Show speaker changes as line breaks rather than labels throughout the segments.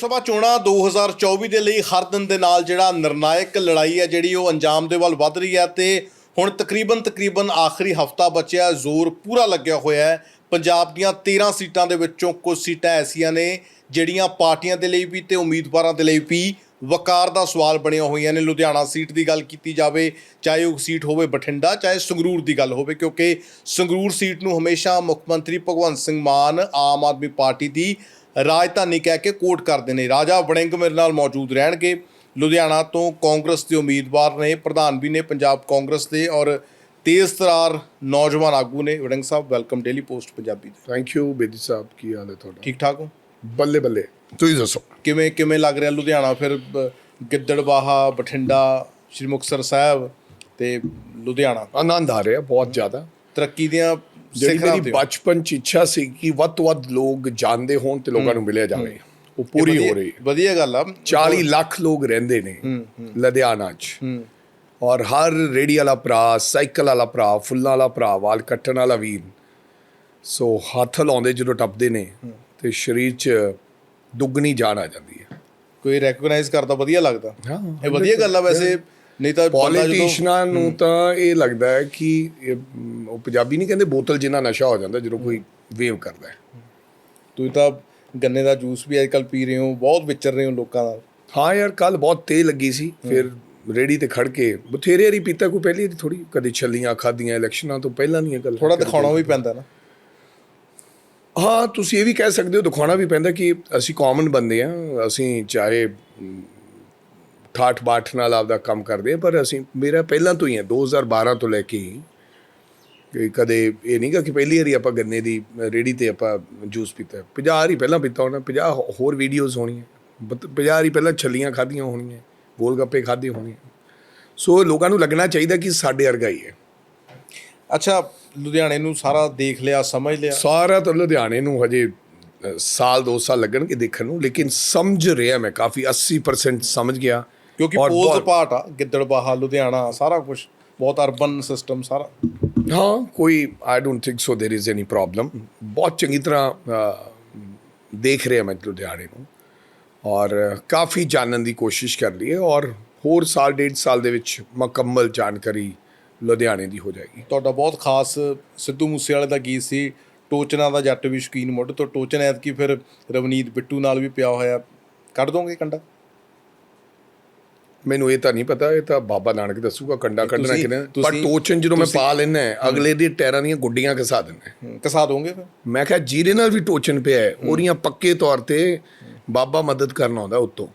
ਸਭਾ ਚੋਣਾਂ 2024 ਦੇ ਲਈ ਹਰ ਦਿਨ ਦੇ ਨਾਲ ਜਿਹੜਾ ਨਿਰਣਾਇਕ ਲੜਾਈ ਹੈ, ਜਿਹੜੀ ਉਹ ਅੰਜਾਮ ਦੇ ਵੱਲ ਵੱਧ ਰਹੀ ਹੈ ਤੇ ਹੁਣ ਤਕਰੀਬਨ ਤਕਰੀਬਨ ਆਖਰੀ ਹਫਤਾ ਬਚਿਆ, ਜ਼ੋਰ ਪੂਰਾ ਲੱਗਿਆ ਹੋਇਆ ਹੈ। ਪੰਜਾਬ ਦੀਆਂ 13 ਸੀਟਾਂ ਦੇ ਵਿੱਚੋਂ ਕੁਝ ਸੀਟਾਂ ਐਸੀਆਂ ਨੇ ਜਿਹੜੀਆਂ ਪਾਰਟੀਆਂ ਦੇ ਲਈ ਵੀ ਤੇ ਉਮੀਦਵਾਰਾਂ ਦੇ ਲਈ ਵੀ ਵਕਾਰ ਦਾ ਸਵਾਲ ਬਣੀਆਂ ਹੋਈਆਂ ਨੇ। ਲੁਧਿਆਣਾ ਸੀਟ ਦੀ ਗੱਲ ਕੀਤੀ ਜਾਵੇ, ਚਾਹੇ ਉਹ ਸੀਟ ਹੋਵੇ ਬਠਿੰਡਾ, ਚਾਹੇ ਸੰਗਰੂਰ ਦੀ ਗੱਲ ਹੋਵੇ, ਕਿਉਂਕਿ ਸੰਗਰੂਰ ਸੀਟ ਨੂੰ ਹਮੇਸ਼ਾ ਮੁੱਖ ਮੰਤਰੀ ਭਗਵੰਤ ਸਿੰਘ ਮਾਨ ਆਮ ਆਦਮੀ ਪਾਰਟੀ ਦੀ ਰਾਜਧਾਨੀ ਕਹਿ ਕੇ ਕੋਟ ਕਰਦੇ ਨੇ। ਰਾਜਾ ਵੜਿੰਗ ਮੇਰੇ ਨਾਲ ਮੌਜੂਦ ਰਹਿਣਗੇ। ਲੁਧਿਆਣਾ ਤੋਂ ਕਾਂਗਰਸ ਦੇ ਉਮੀਦਵਾਰ ਨੇ ਪ੍ਰਧਾਨ ਵੀ ਨੇ ਪੰਜਾਬ ਕਾਂਗਰਸ ਦੇ ਔਰ ਤੇਜ਼ ਤਰਾਰ ਨੌਜਵਾਨ ਆਗੂ ਨੇ। Warring Sahib welcome daily post Punjabi ਦੇ
ਥੈਂਕ ਯੂ ਬੇਦੀ ਸਾਹਿਬ। ਕੀ ਹਾਲ ਹੈ ਤੁਹਾਡਾ?
ਠੀਕ ਠਾਕ ਹੋ?
ਬੱਲੇ ਬੱਲੇ। ਤੁਸੀਂ ਦੱਸੋ।
ਕਿਵੇਂ ਕਿਵੇਂ ਲੱਗ ਰਿਹਾ ਲੁਧਿਆਣਾ? ਫਿਰ ਗਿੱਦੜਬਾਹਾ ਬਠਿੰਡਾ ਸ਼੍ਰੀ ਮੁਕਤਸਰ ਸਾਹਿਬ ਤੇ ਲੁਧਿਆਣਾ?
ਆਨੰਦ ਆ ਰਿਹਾ ਬਹੁਤ ਜ਼ਿਆਦਾ।
ਤਰੱਕੀ ਦੀਆਂ
ਜਿਹੜੀ
ਸਿਖਰਾਂ
ਮੇਰੀ
ਤੇ
ਬਚਪਨ ਚ ਇੱਛਾ ਸੀ ਕਿ ਵੱਧ ਤੋਂ ਵੱਧ ਲੋਕ ਜਾਣਦੇ ਹੋਣ ਤੇ ਲੋਕਾਂ ਨੂੰ ਮਿਲਿਆ ਜਾਵੇ। ਉਹ ਪੂਰੀ ਹੋ ਰਹੀ ਹੈ।
ਵਧੀਆ ਗੱਲ ਆ।
40 ਲੱਖ ਲੋਕ ਰਹਿੰਦੇ ਨੇ ਲੁਧਿਆਣਾ ਚ। ਔਰ ਹਰ ਰੇੜੀ ਵਾਲਾ ਭਰਾ ਸਾਈਕਲ ਵਾਲਾ ਭਰਾ ਫੁੱਲਾਂ ਵਾਲਾ ਭਰਾ ਵਾਲ ਕੱਟਣ ਵਾਲਾ ਵੀਰ ਸੋ ਹੱਥ ਲਾਉਂਦੇ ਜਦੋਂ ਟੱਪਦੇ ਨੇ ਤੇ ਸਰੀਰ ਚ ਦੁੱਗਣੀ ਜਾਨ ਆ ਜਾਂਦੀ ਹੈ।
ਕੋਈ ਰੈਕਗਨਾਈਜ਼ ਕਰਦਾ ਵਧੀਆ ਲੱਗਦਾ।
ਹਾਂ
ਇਹ ਵਧੀਆ ਗੱਲ ਆ ਵੈਸੇ। ਨਹੀਂ ਤਾਂ
ਪੋਲੀਟੀਸ਼ੀਅਨਾਂ ਨੂੰ ਤਾਂ ਇਹ ਲੱਗਦਾ ਹੈ ਕਿ ਉਹ ਪੰਜਾਬੀ ਨਹੀਂ ਕਹਿੰਦੇ ਬੋਤਲ ਜਿੰਨਾ ਨਸ਼ਾ ਹੋ ਜਾਂਦਾ ਜਦੋਂ ਕੋਈ ਵੇਵ ਕਰਦਾ ਹੈ।
ਤੁਸੀਂ ਤਾਂ ਗੰਨੇ ਦਾ ਜੂਸ ਵੀ ਅੱਜਕੱਲ ਪੀ ਰਹੇ ਹੋ ਬਹੁਤ ਵਿਚਰ ਰਹੇ ਹੋ ਲੋਕਾਂ ਦਾ
ਹਾਂ ਯਾਰ ਕੱਲ ਬਹੁਤ ਤੇਜ਼ ਲੱਗੀ ਸੀ ਫਿਰ ਰੇੜੀ ਤੇ ਖੜ ਕੇ ਬਥੇਰੇ ਵਾਰੀ ਪੀਤਾ ਕੋਈ ਪਹਿਲੀ ਥੋੜੀ ਕਦੇ ਛੱਲੀਆਂ ਖਾਦੀਆਂ ਇਲੈਕਸ਼ਨਾਂ ਤੋਂ ਪਹਿਲਾਂ ਨਹੀਂ ਇਹ ਗੱਲ
ਥੋੜਾ ਦਿਖਾਉਣਾ ਵੀ ਪੈਂਦਾ ਨਾ।
ਹਾਂ ਤੁਸੀਂ ਇਹ ਵੀ ਕਹਿ ਸਕਦੇ ਹੋ ਦਿਖਾਉਣਾ ਵੀ ਪੈਂਦਾ ਕਿ ਅਸੀਂ ਕਾਮਨ ਬੰਦੇ ਆ ਅਸੀਂ ਚਾਹੇ ਠਾਠ ਬਾਠ ਨਾਲ ਆਪਦਾ ਕੰਮ ਕਰਦੇ ਆ ਪਰ ਅਸੀਂ ਮੇਰਾ ਪਹਿਲਾਂ ਤੋਂ ਹੀ ਹੈ 2012 ਤੋਂ ਲੈ ਕੇ ਹੀ ਕਿ ਕਦੇ ਇਹ ਨਹੀਂ ਕਿ ਪਹਿਲੀ ਵਾਰੀ ਆਪਾਂ ਗੰਨੇ ਦੀ ਰੇੜੀ ਤੇ ਆਪਾਂ ਜੂਸ ਪੀਤਾ 50 ਵਾਰੀ ਪਹਿਲਾਂ ਪੀਤਾ ਹੋਣਾ 50 ਹੋਰ ਵੀਡੀਓਜ਼ ਹੋਣੀਆਂ 50 ਵਾਰੀ ਪਹਿਲਾਂ ਛੱਲੀਆਂ ਖਾਧੀਆਂ ਹੋਣੀਆਂ ਗੋਲ ਗੱਪੇ ਖਾਧੇ ਹੋਣੇ। ਸੋ ਲੋਕਾਂ ਨੂੰ ਲੱਗਣਾ ਚਾਹੀਦਾ ਕਿ ਸਾਡੇ ਵਰਗਾ ਹੀ ਹੈ।
ਅੱਛਾ ਲੁਧਿਆਣੇ ਨੂੰ ਸਾਰਾ ਦੇਖ ਲਿਆ ਸਮਝ ਲਿਆ।
ਸਾਰਾ ਤਾਂ ਲੁਧਿਆਣੇ ਨੂੰ ਹਜੇ ਸਾਲ ਦੋ ਸਾਲ ਲੱਗਣਗੇ ਦੇਖਣ ਨੂੰ ਲੇਕਿਨ ਸਮਝ ਰਿਹਾ ਮੈਂ ਕਾਫੀ 80% ਸਮਝ ਗਿਆ।
ਕਿਉਂਕਿ
ਔਰ
ਪੋਲਸ
ਬਹੁਤ-
ਪਾਰਟ ਆ ਗਿੱਦੜਬਾਹਾ ਲੁਧਿਆਣਾ ਸਾਰਾ ਕੁਝ ਬਹੁਤ ਅਰਬਨ ਸਿਸਟਮ ਸਾਰਾ
ਹਾਂ ਕੋਈ I don't think so there is any problem ਬਹੁਤ ਚੰਗੀ ਤਰ੍ਹਾਂ ਅ, ਦੇਖ ਰਿਹਾ ਮੈਂ ਲੁਧਿਆਣੇ ਨੂੰ ਔਰ ਕਾਫੀ ਜਾਣਨ ਦੀ ਕੋਸ਼ਿਸ਼ ਕਰ ਲਈ ਹੈ ਔਰ ਹੋਰ ਸਾਲ ਡੇਢ ਸਾਲ ਦੇ ਵਿੱਚ ਮੁਕੰਮਲ ਜਾਣਕਾਰੀ ਲੁਧਿਆਣੇ ਦੀ ਹੋ ਜਾਏਗੀ
ਤੁਹਾਡਾ ਬਹੁਤ ਖਾਸ ਸਿੱਧੂ ਮੂਸੇਵਾਲੇ ਦਾ ਗੀਤ ਸੀ ਟੋਚਨਾ ਦਾ ਜੱਟ ਵੀ ਸ਼ਕੀਨ ਮੁੱਢ ਤੋਂ ਟੋਚਨ ਐਤਕੀ ਫਿਰ ਰਵਨੀਤ ਬਿੱਟੂ ਨਾਲ ਵੀ ਪਿਆ ਹੋਇਆ ਕੱਢ ਦੋਗੇ ਕੰਡਾ
ਮੈਨੂੰ ਇਹ ਤਾਂ ਨਹੀਂ ਪਤਾ ਇਹ ਤਾਂ ਬਾਬਾ ਨਾਨਕ ਦੱਸੂਗਾ ਕੰਡਾ ਕੱਢਣਾ ਕਿਨੇ ਪਰ ਟੋਚਨ ਜਦੋਂ ਮੈਂ ਪਾ ਲੈਣਾ ਅਗਲੇ ਦੇ ਟਾਇਰਾਂ ਦੀਆਂ ਗੁੱਡੀਆਂ ਘਸਾ ਦਿੰਦਾ
ਕਸਾ ਦੋਗੇ ਫਿਰ?
ਮੈਂ ਕਿਹਾ ਜੀਰੇ ਨਾਲ ਵੀ ਟੋਚਨ ਪਿਆ ਹੈ ਉਹਦੀਆਂ ਪੱਕੇ ਤੌਰ ਤੇ ਬਾਬਾ ਮਦਦ ਕਰਨ ਆਉਂਦਾ ਉੱਤੋਂ।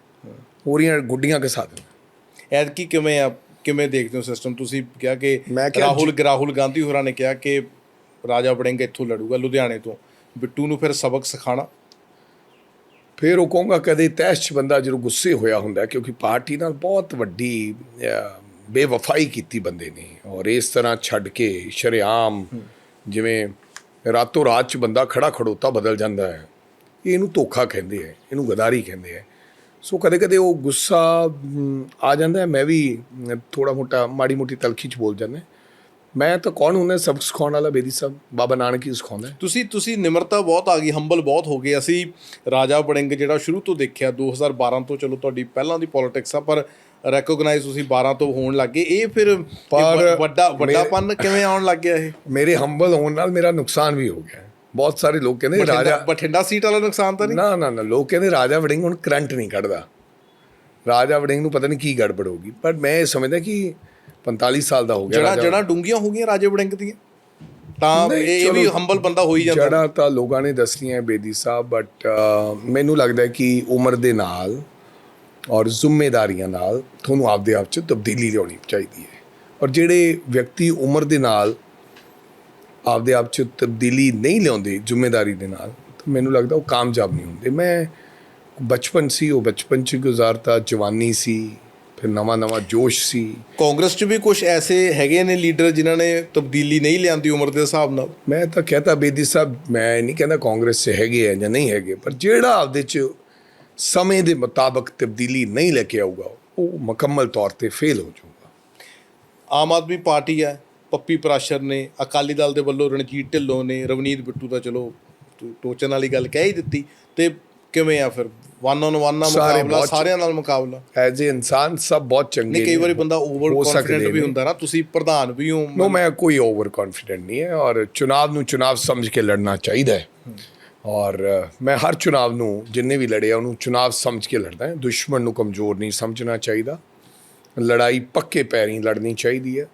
ਉਹਦੀਆਂ ਗੁੱਡੀਆਂ ਘਸਾ ਦਿੰਦਾ
ਐਤਕੀ ਕਿਵੇਂ ਆ ਕਿਵੇਂ ਦੇਖਦੇ ਹੋ ਸਿਸਟਮ ਤੁਸੀਂ ਕਿਹਾ ਕਿ ਰਾਹੁਲ ਰਾਹੁਲ ਗਾਂਧੀ ਹੋਰਾਂ ਨੇ ਕਿਹਾ ਕਿ ਰਾਜਾ ਵੜਿੰਗ ਇੱਥੋਂ ਲੜੂਗਾ ਲੁਧਿਆਣੇ ਤੋਂ। ਬਿੱਟੂ ਨੂੰ ਫਿਰ ਸਬਕ ਸਿਖਾਣਾ
ਫਿਰ ਉਹ ਕਹੂੰਗਾ ਕਦੇ ਤੈਸ਼ 'ਚ ਬੰਦਾ ਜਦੋਂ ਗੁੱਸੇ ਹੋਇਆ ਹੁੰਦਾ ਕਿਉਂਕਿ ਪਾਰਟੀ ਨਾਲ ਬਹੁਤ ਵੱਡੀ ਬੇਵਫਾਈ ਕੀਤੀ ਬੰਦੇ ਨੇ ਔਰ ਇਸ ਤਰ੍ਹਾਂ ਛੱਡ ਕੇ ਸ਼ਰੇਆਮ ਜਿਵੇਂ ਰਾਤੋਂ ਰਾਤ 'ਚ ਬੰਦਾ ਖੜਾ ਖੜੋਤਾ ਬਦਲ ਜਾਂਦਾ ਹੈ ਇਹਨੂੰ ਧੋਖਾ ਕਹਿੰਦੇ ਆ ਇਹਨੂੰ ਗਦਾਰੀ ਕਹਿੰਦੇ ਆ ਸੋ ਕਦੇ ਕਦੇ ਉਹ ਗੁੱਸਾ ਆ ਜਾਂਦਾ ਮੈਂ ਵੀ ਥੋੜਾ ਮੋਟਾ ਮਾੜੀ ਮੋਟੀ ਤਲਖੀ 'ਚ ਬੋਲ ਜਾਂਦਾ ਮੈਂ ਤਾਂ ਕੌਣ ਹੁੰਦਾ ਸਬਕ ਸਿਖਾਉਣ ਵਾਲਾ ਬੇਦੀ ਸਾਹਿਬ ਬਾਬਾ ਨਾਨਕ ਹੀ ਸਿਖਾਉਂਦਾ ਹੈ।
ਤੁਸੀਂ ਤੁਸੀਂ ਨਿਮਰਤਾ ਬਹੁਤ ਆ ਗਈ ਹੰਬਲ ਬਹੁਤ ਹੋ ਗਏ। ਅਸੀਂ ਰਾਜਾ ਵੜਿੰਗ ਜਿਹੜਾ ਸ਼ੁਰੂ ਤੋਂ ਦੇਖਿਆ 2012 ਤੋਂ ਚਲੋ ਤੁਹਾਡੀ ਪਹਿਲਾਂ ਦੀ ਪੋਲਿਟਿਕਸ ਆ ਪਰ ਰੈਕੋਗਨਾਈਜ਼ ਤੁਸੀਂ 12 ਤੋਂ ਹੋਣ ਲੱਗੇ ਇਹ ਫਿਰ ਵੱਡਾ ਵੱਡਾਪਨ ਕਿਵੇਂ ਆਉਣ ਲੱਗ ਗਿਆ ਇਹ?
ਮੇਰੇ ਹੰਬਲ ਹੋਣ ਨਾਲ ਮੇਰਾ ਨੁਕਸਾਨ ਵੀ ਹੋ ਗਿਆ। ਹੈ। ਬਹੁਤ ਸਾਰੇ ਲੋਕ ਕਹਿੰਦੇ ਰਾਜਾ
ਬਠਿੰਡਾ ਸੀਟ ਵਾਲਾ ਨੁਕਸਾਨ ਤਾਂ ਨਹੀਂ?
ਨਾ ਨਾ ਨਾ ਲੋਕ ਕਹਿੰਦੇ ਰਾਜਾ ਵੜਿੰਗ ਹੁਣ ਕਰੰਟ ਨਹੀਂ ਕੱਢਦਾ। ਰਾਜਾ ਵੜਿੰਗ ਨੂੰ ਪਤਾ ਨਹੀਂ ਕੀ ਗੜਬੜ ਹੋਗੀ ਪਰ ਮੈਂ ਇਹ ਸਮਝਦਾ ਕਿ 45 ਸਾਲ ਦਾ ਹੋ ਗਿਆ
ਜੜਾ ਜੜਾ ਡੂੰਗੀਆਂ ਹੋ ਗਈਆਂ ਰਾਜੇ ਵੜਿੰਗ ਦੀਆਂ। ਤਾਂ ਇਹ ਵੀ ਹੰਬਲ ਬੰਦਾ ਹੋ ਹੀ ਜਾਂਦਾ।
ਜੜਾ ਤਾਂ ਲੋਕਾਂ ਨੇ ਦੱਸੀਆਂ ਹੈ ਬੇਦੀ ਸਾਹਿਬ ਬਟ ਮੈਨੂੰ ਲੱਗਦਾ ਕਿ ਉਮਰ ਦੇ ਨਾਲ ਔਰ ਜ਼ਿੰਮੇਵਾਰੀਆਂ ਨਾਲ ਤੁਹਾਨੂੰ ਆਪਦੇ ਆਪ 'ਚ ਤਬਦੀਲੀ ਲਿਆਉਣੀ ਚਾਹੀਦੀ ਹੈ। ਔਰ ਜਿਹੜੇ ਵਿਅਕਤੀ ਉਮਰ ਦੇ ਨਾਲ ਆਪਦੇ ਆਪ 'ਚ ਤਬਦੀਲੀ ਨਹੀਂ ਲਿਆਉਂਦੇ ਜ਼ਿੰਮੇਵਾਰੀ ਦੇ ਨਾਲ ਤਾਂ ਮੈਨੂੰ ਲੱਗਦਾ ਉਹ ਕਾਮਯਾਬ ਨਹੀਂ ਹੁੰਦੇ। ਮੈਂ ਬਚਪਨ ਸੀ ਉਹ ਬਚਪਨ 'ਚ ਗੁਜ਼ਾਰਤਾ ਜਵਾਨੀ ਸੀ। ਫਿਰ ਨਵਾਂ ਨਵਾਂ ਜੋਸ਼ ਸੀ।
ਕਾਂਗਰਸ 'ਚ ਵੀ ਕੁਝ ਐਸੇ ਹੈਗੇ ਨੇ ਲੀਡਰ ਜਿਨ੍ਹਾਂ ਨੇ ਤਬਦੀਲੀ ਨਹੀਂ ਲਿਆਂਦੀ ਉਮਰ ਦੇ ਹਿਸਾਬ ਨਾਲ?
ਮੈਂ ਤਾਂ ਕਹਤਾ ਬੇਦੀ ਸਾਹਿਬ ਮੈਂ ਨਹੀਂ ਕਹਿੰਦਾ ਕਾਂਗਰਸ 'ਚ ਹੈਗੇ ਆ ਜਾਂ ਨਹੀਂ ਹੈਗੇ ਪਰ ਜਿਹੜਾ ਆਪਦੇ 'ਚ ਸਮੇਂ ਦੇ ਮੁਤਾਬਕ ਤਬਦੀਲੀ ਨਹੀਂ ਲੈ ਕੇ ਆਊਗਾ ਉਹ ਮੁਕੰਮਲ ਤੌਰ ਤੇ ਫੇਲ ਹੋ ਜਾਊਗਾ।
ਆਮ ਆਦਮੀ ਪਾਰਟੀ ਹੈ ਪੱਪੀ ਪ੍ਰਾਸ਼ਰ ਨੇ ਅਕਾਲੀ ਦਲ ਦੇ ਵੱਲੋਂ ਰਣਜੀਤ ਢਿੱਲੋਂ ਨੇ ਰਵਨੀਤ ਬਿੱਟੂ ਦਾ ਚਲੋ ਟੋ- ਟੋਚਨ ਵਾਲੀ ਗੱਲ ਕਹਿ ਹੀ ਦਿੱਤੀ ਤੇ ਕਿਵੇਂ ਆ ਫਿਰ? ਵਨ ਔਨ ਵਨ ਨਾਲ
ਸਾਰੇ
ਮੁਕਾਬਲਾ
ਬਹੁਤ-
ਸਾਰਿਆਂ ਨਾਲ ਮੁਕਾਬਲਾ।
ਐਜ਼ ਏ ਇਨਸਾਨ ਸਭ ਬਹੁਤ ਚੰਗੇ
ਨਹੀਂ ਕਈ। ਵਾਰੀ ਬੰਦਾ ਓਵਰ
ਹੋ ਸਕਦੇ
ਕੌਨਫੀਡੈਂਟ ਵੀ
ਨੇ।
ਹੁੰਦਾ ਨਾ ਤੁਸੀਂ ਪ੍ਰਧਾਨ ਵੀ ਹੋ
ਨੋ ਮੈਂ ਕੋਈ ਓਵਰ ਕੌਨਫੀਡੈਂਟ ਨਹੀਂ ਹੈ ਔਰ ਚੁਣਾਵ ਨੂੰ ਚੁਣਾਵ ਸਮਝ ਕੇ ਲੜਨਾ ਚਾਹੀਦਾ ਹੈ। ਔਰ ਅ, ਮੈਂ ਹਰ ਚੁਣਾਵ ਨੂੰ ਜਿੰਨੇ ਵੀ ਲੜੇ ਆ ਉਹਨੂੰ ਚੁਣਾਵ ਸਮਝ ਕੇ ਲੜਦਾ ਹੈ। ਦੁਸ਼ਮਣ ਨੂੰ ਕਮਜ਼ੋਰ ਨਹੀਂ ਸਮਝਣਾ ਚਾਹੀਦਾ। ਲੜਾਈ ਪੱਕੇ ਪੈਰੀਂ ਲੜਨੀ ਚਾਹੀਦੀ ਹੈ।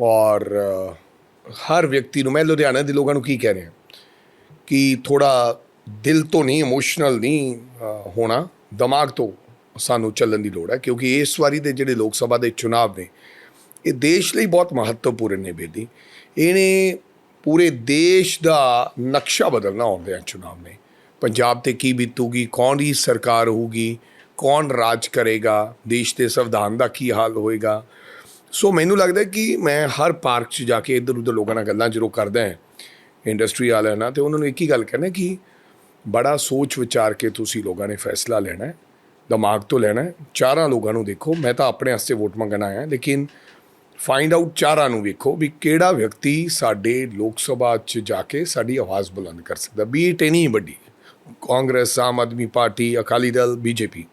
ਔਰ ਅ, ਹਰ ਵਿਅਕਤੀ ਨੂੰ ਮੈਂ ਲੁਧਿਆਣਾ ਦੇ ਲੋਕਾਂ ਨੂੰ ਕੀ ਕਹਿ ਰਿਹਾ ਕਿ ਥੋੜਾ ਦਿਲ ਤੋਂ ਨਹੀਂ ਇਮੋਸ਼ਨਲ ਨਹੀਂ ਹੋਣਾ, ਦਿਮਾਗ ਤੋਂ ਸਾਨੂੰ ਚੱਲਣ ਦੀ ਲੋੜ ਹੈ, ਕਿਉਂਕਿ ਇਸ ਵਾਰੀ ਦੇ ਜਿਹੜੇ ਲੋਕ ਸਭਾ ਦੇ ਚੁਣਾਵ ਨੇ, ਇਹ ਦੇਸ਼ ਲਈ ਬਹੁਤ ਮਹੱਤਵਪੂਰਨ ਨੇ ਬੇਦੀ। ਇਹਨੇ ਪੂਰੇ ਦੇਸ਼ ਦਾ ਨਕਸ਼ਾ ਬਦਲਣਾ ਆਉਂਦੇ ਆ ਚੁਣਾਵ ਨੇ। ਪੰਜਾਬ ਤੇ ਕੀ ਬੀਤੂਗੀ, ਕੌਣ ਦੀ ਸਰਕਾਰ ਹੋਊਗੀ, ਕੌਣ ਰਾਜ ਕਰੇਗਾ, ਦੇਸ਼ ਦੇ ਸੰਵਿਧਾਨ ਦਾ ਕੀ ਹਾਲ ਹੋਏਗਾ। ਸੋ ਮੈਨੂੰ ਲੱਗਦਾ ਕਿ ਮੈਂ ਹਰ ਪਾਰਕ 'ਚ ਜਾ ਕੇ ਇੱਧਰ ਉੱਧਰ ਲੋਕਾਂ ਨਾਲ ਗੱਲਾਂ ਜਦੋਂ ਕਰਦਾ ਹਾਂ। ਇੰਡਸਟਰੀ ਵਾਲਿਆਂ ਨਾਲ, ਤੇ ਉਹਨਾਂ ਨੂੰ ਇੱਕ ਹੀ ਗੱਲ ਕਹਿਣਾ ਕਿ ਬੜਾ ਸੋਚ ਵਿਚਾਰ ਕੇ ਤੁਸੀਂ ਲੋਕਾਂ ਨੇ ਫੈਸਲਾ ਲੈਣਾ ਹੈ, ਦਿਮਾਗ ਤੋਂ ਲੈਣਾ ਹੈ, ਚਾਰਾਂ ਲੋਕਾਂ ਨੂੰ ਦੇਖੋ, ਮੈਂ ਤਾਂ ਆਪਣੇ ਵਾਸਤੇ ਵੋਟ ਮੰਗਣ ਆਇਆ, ਲੇਕਿਨ ਫਾਈਂਡ ਆਊਟ ਚਾਰਾਂ ਨੂੰ ਵੇਖੋ ਵੀ ਕਿਹੜਾ ਵਿਅਕਤੀ ਸਾਡੇ ਲੋਕ ਸਭਾ 'ਚ ਜਾ ਕੇ ਸਾਡੀ ਆਵਾਜ਼ ਬੁਲੰਦ ਕਰ ਸਕਦਾ ਬੀ ਇਟ ਐਨੀ ਵੱਡੀ ਕਾਂਗਰਸ, ਆਮ ਆਦਮੀ ਪਾਰਟੀ, ਅਕਾਲੀ ਦਲ, ਬੀਜੇਪੀ।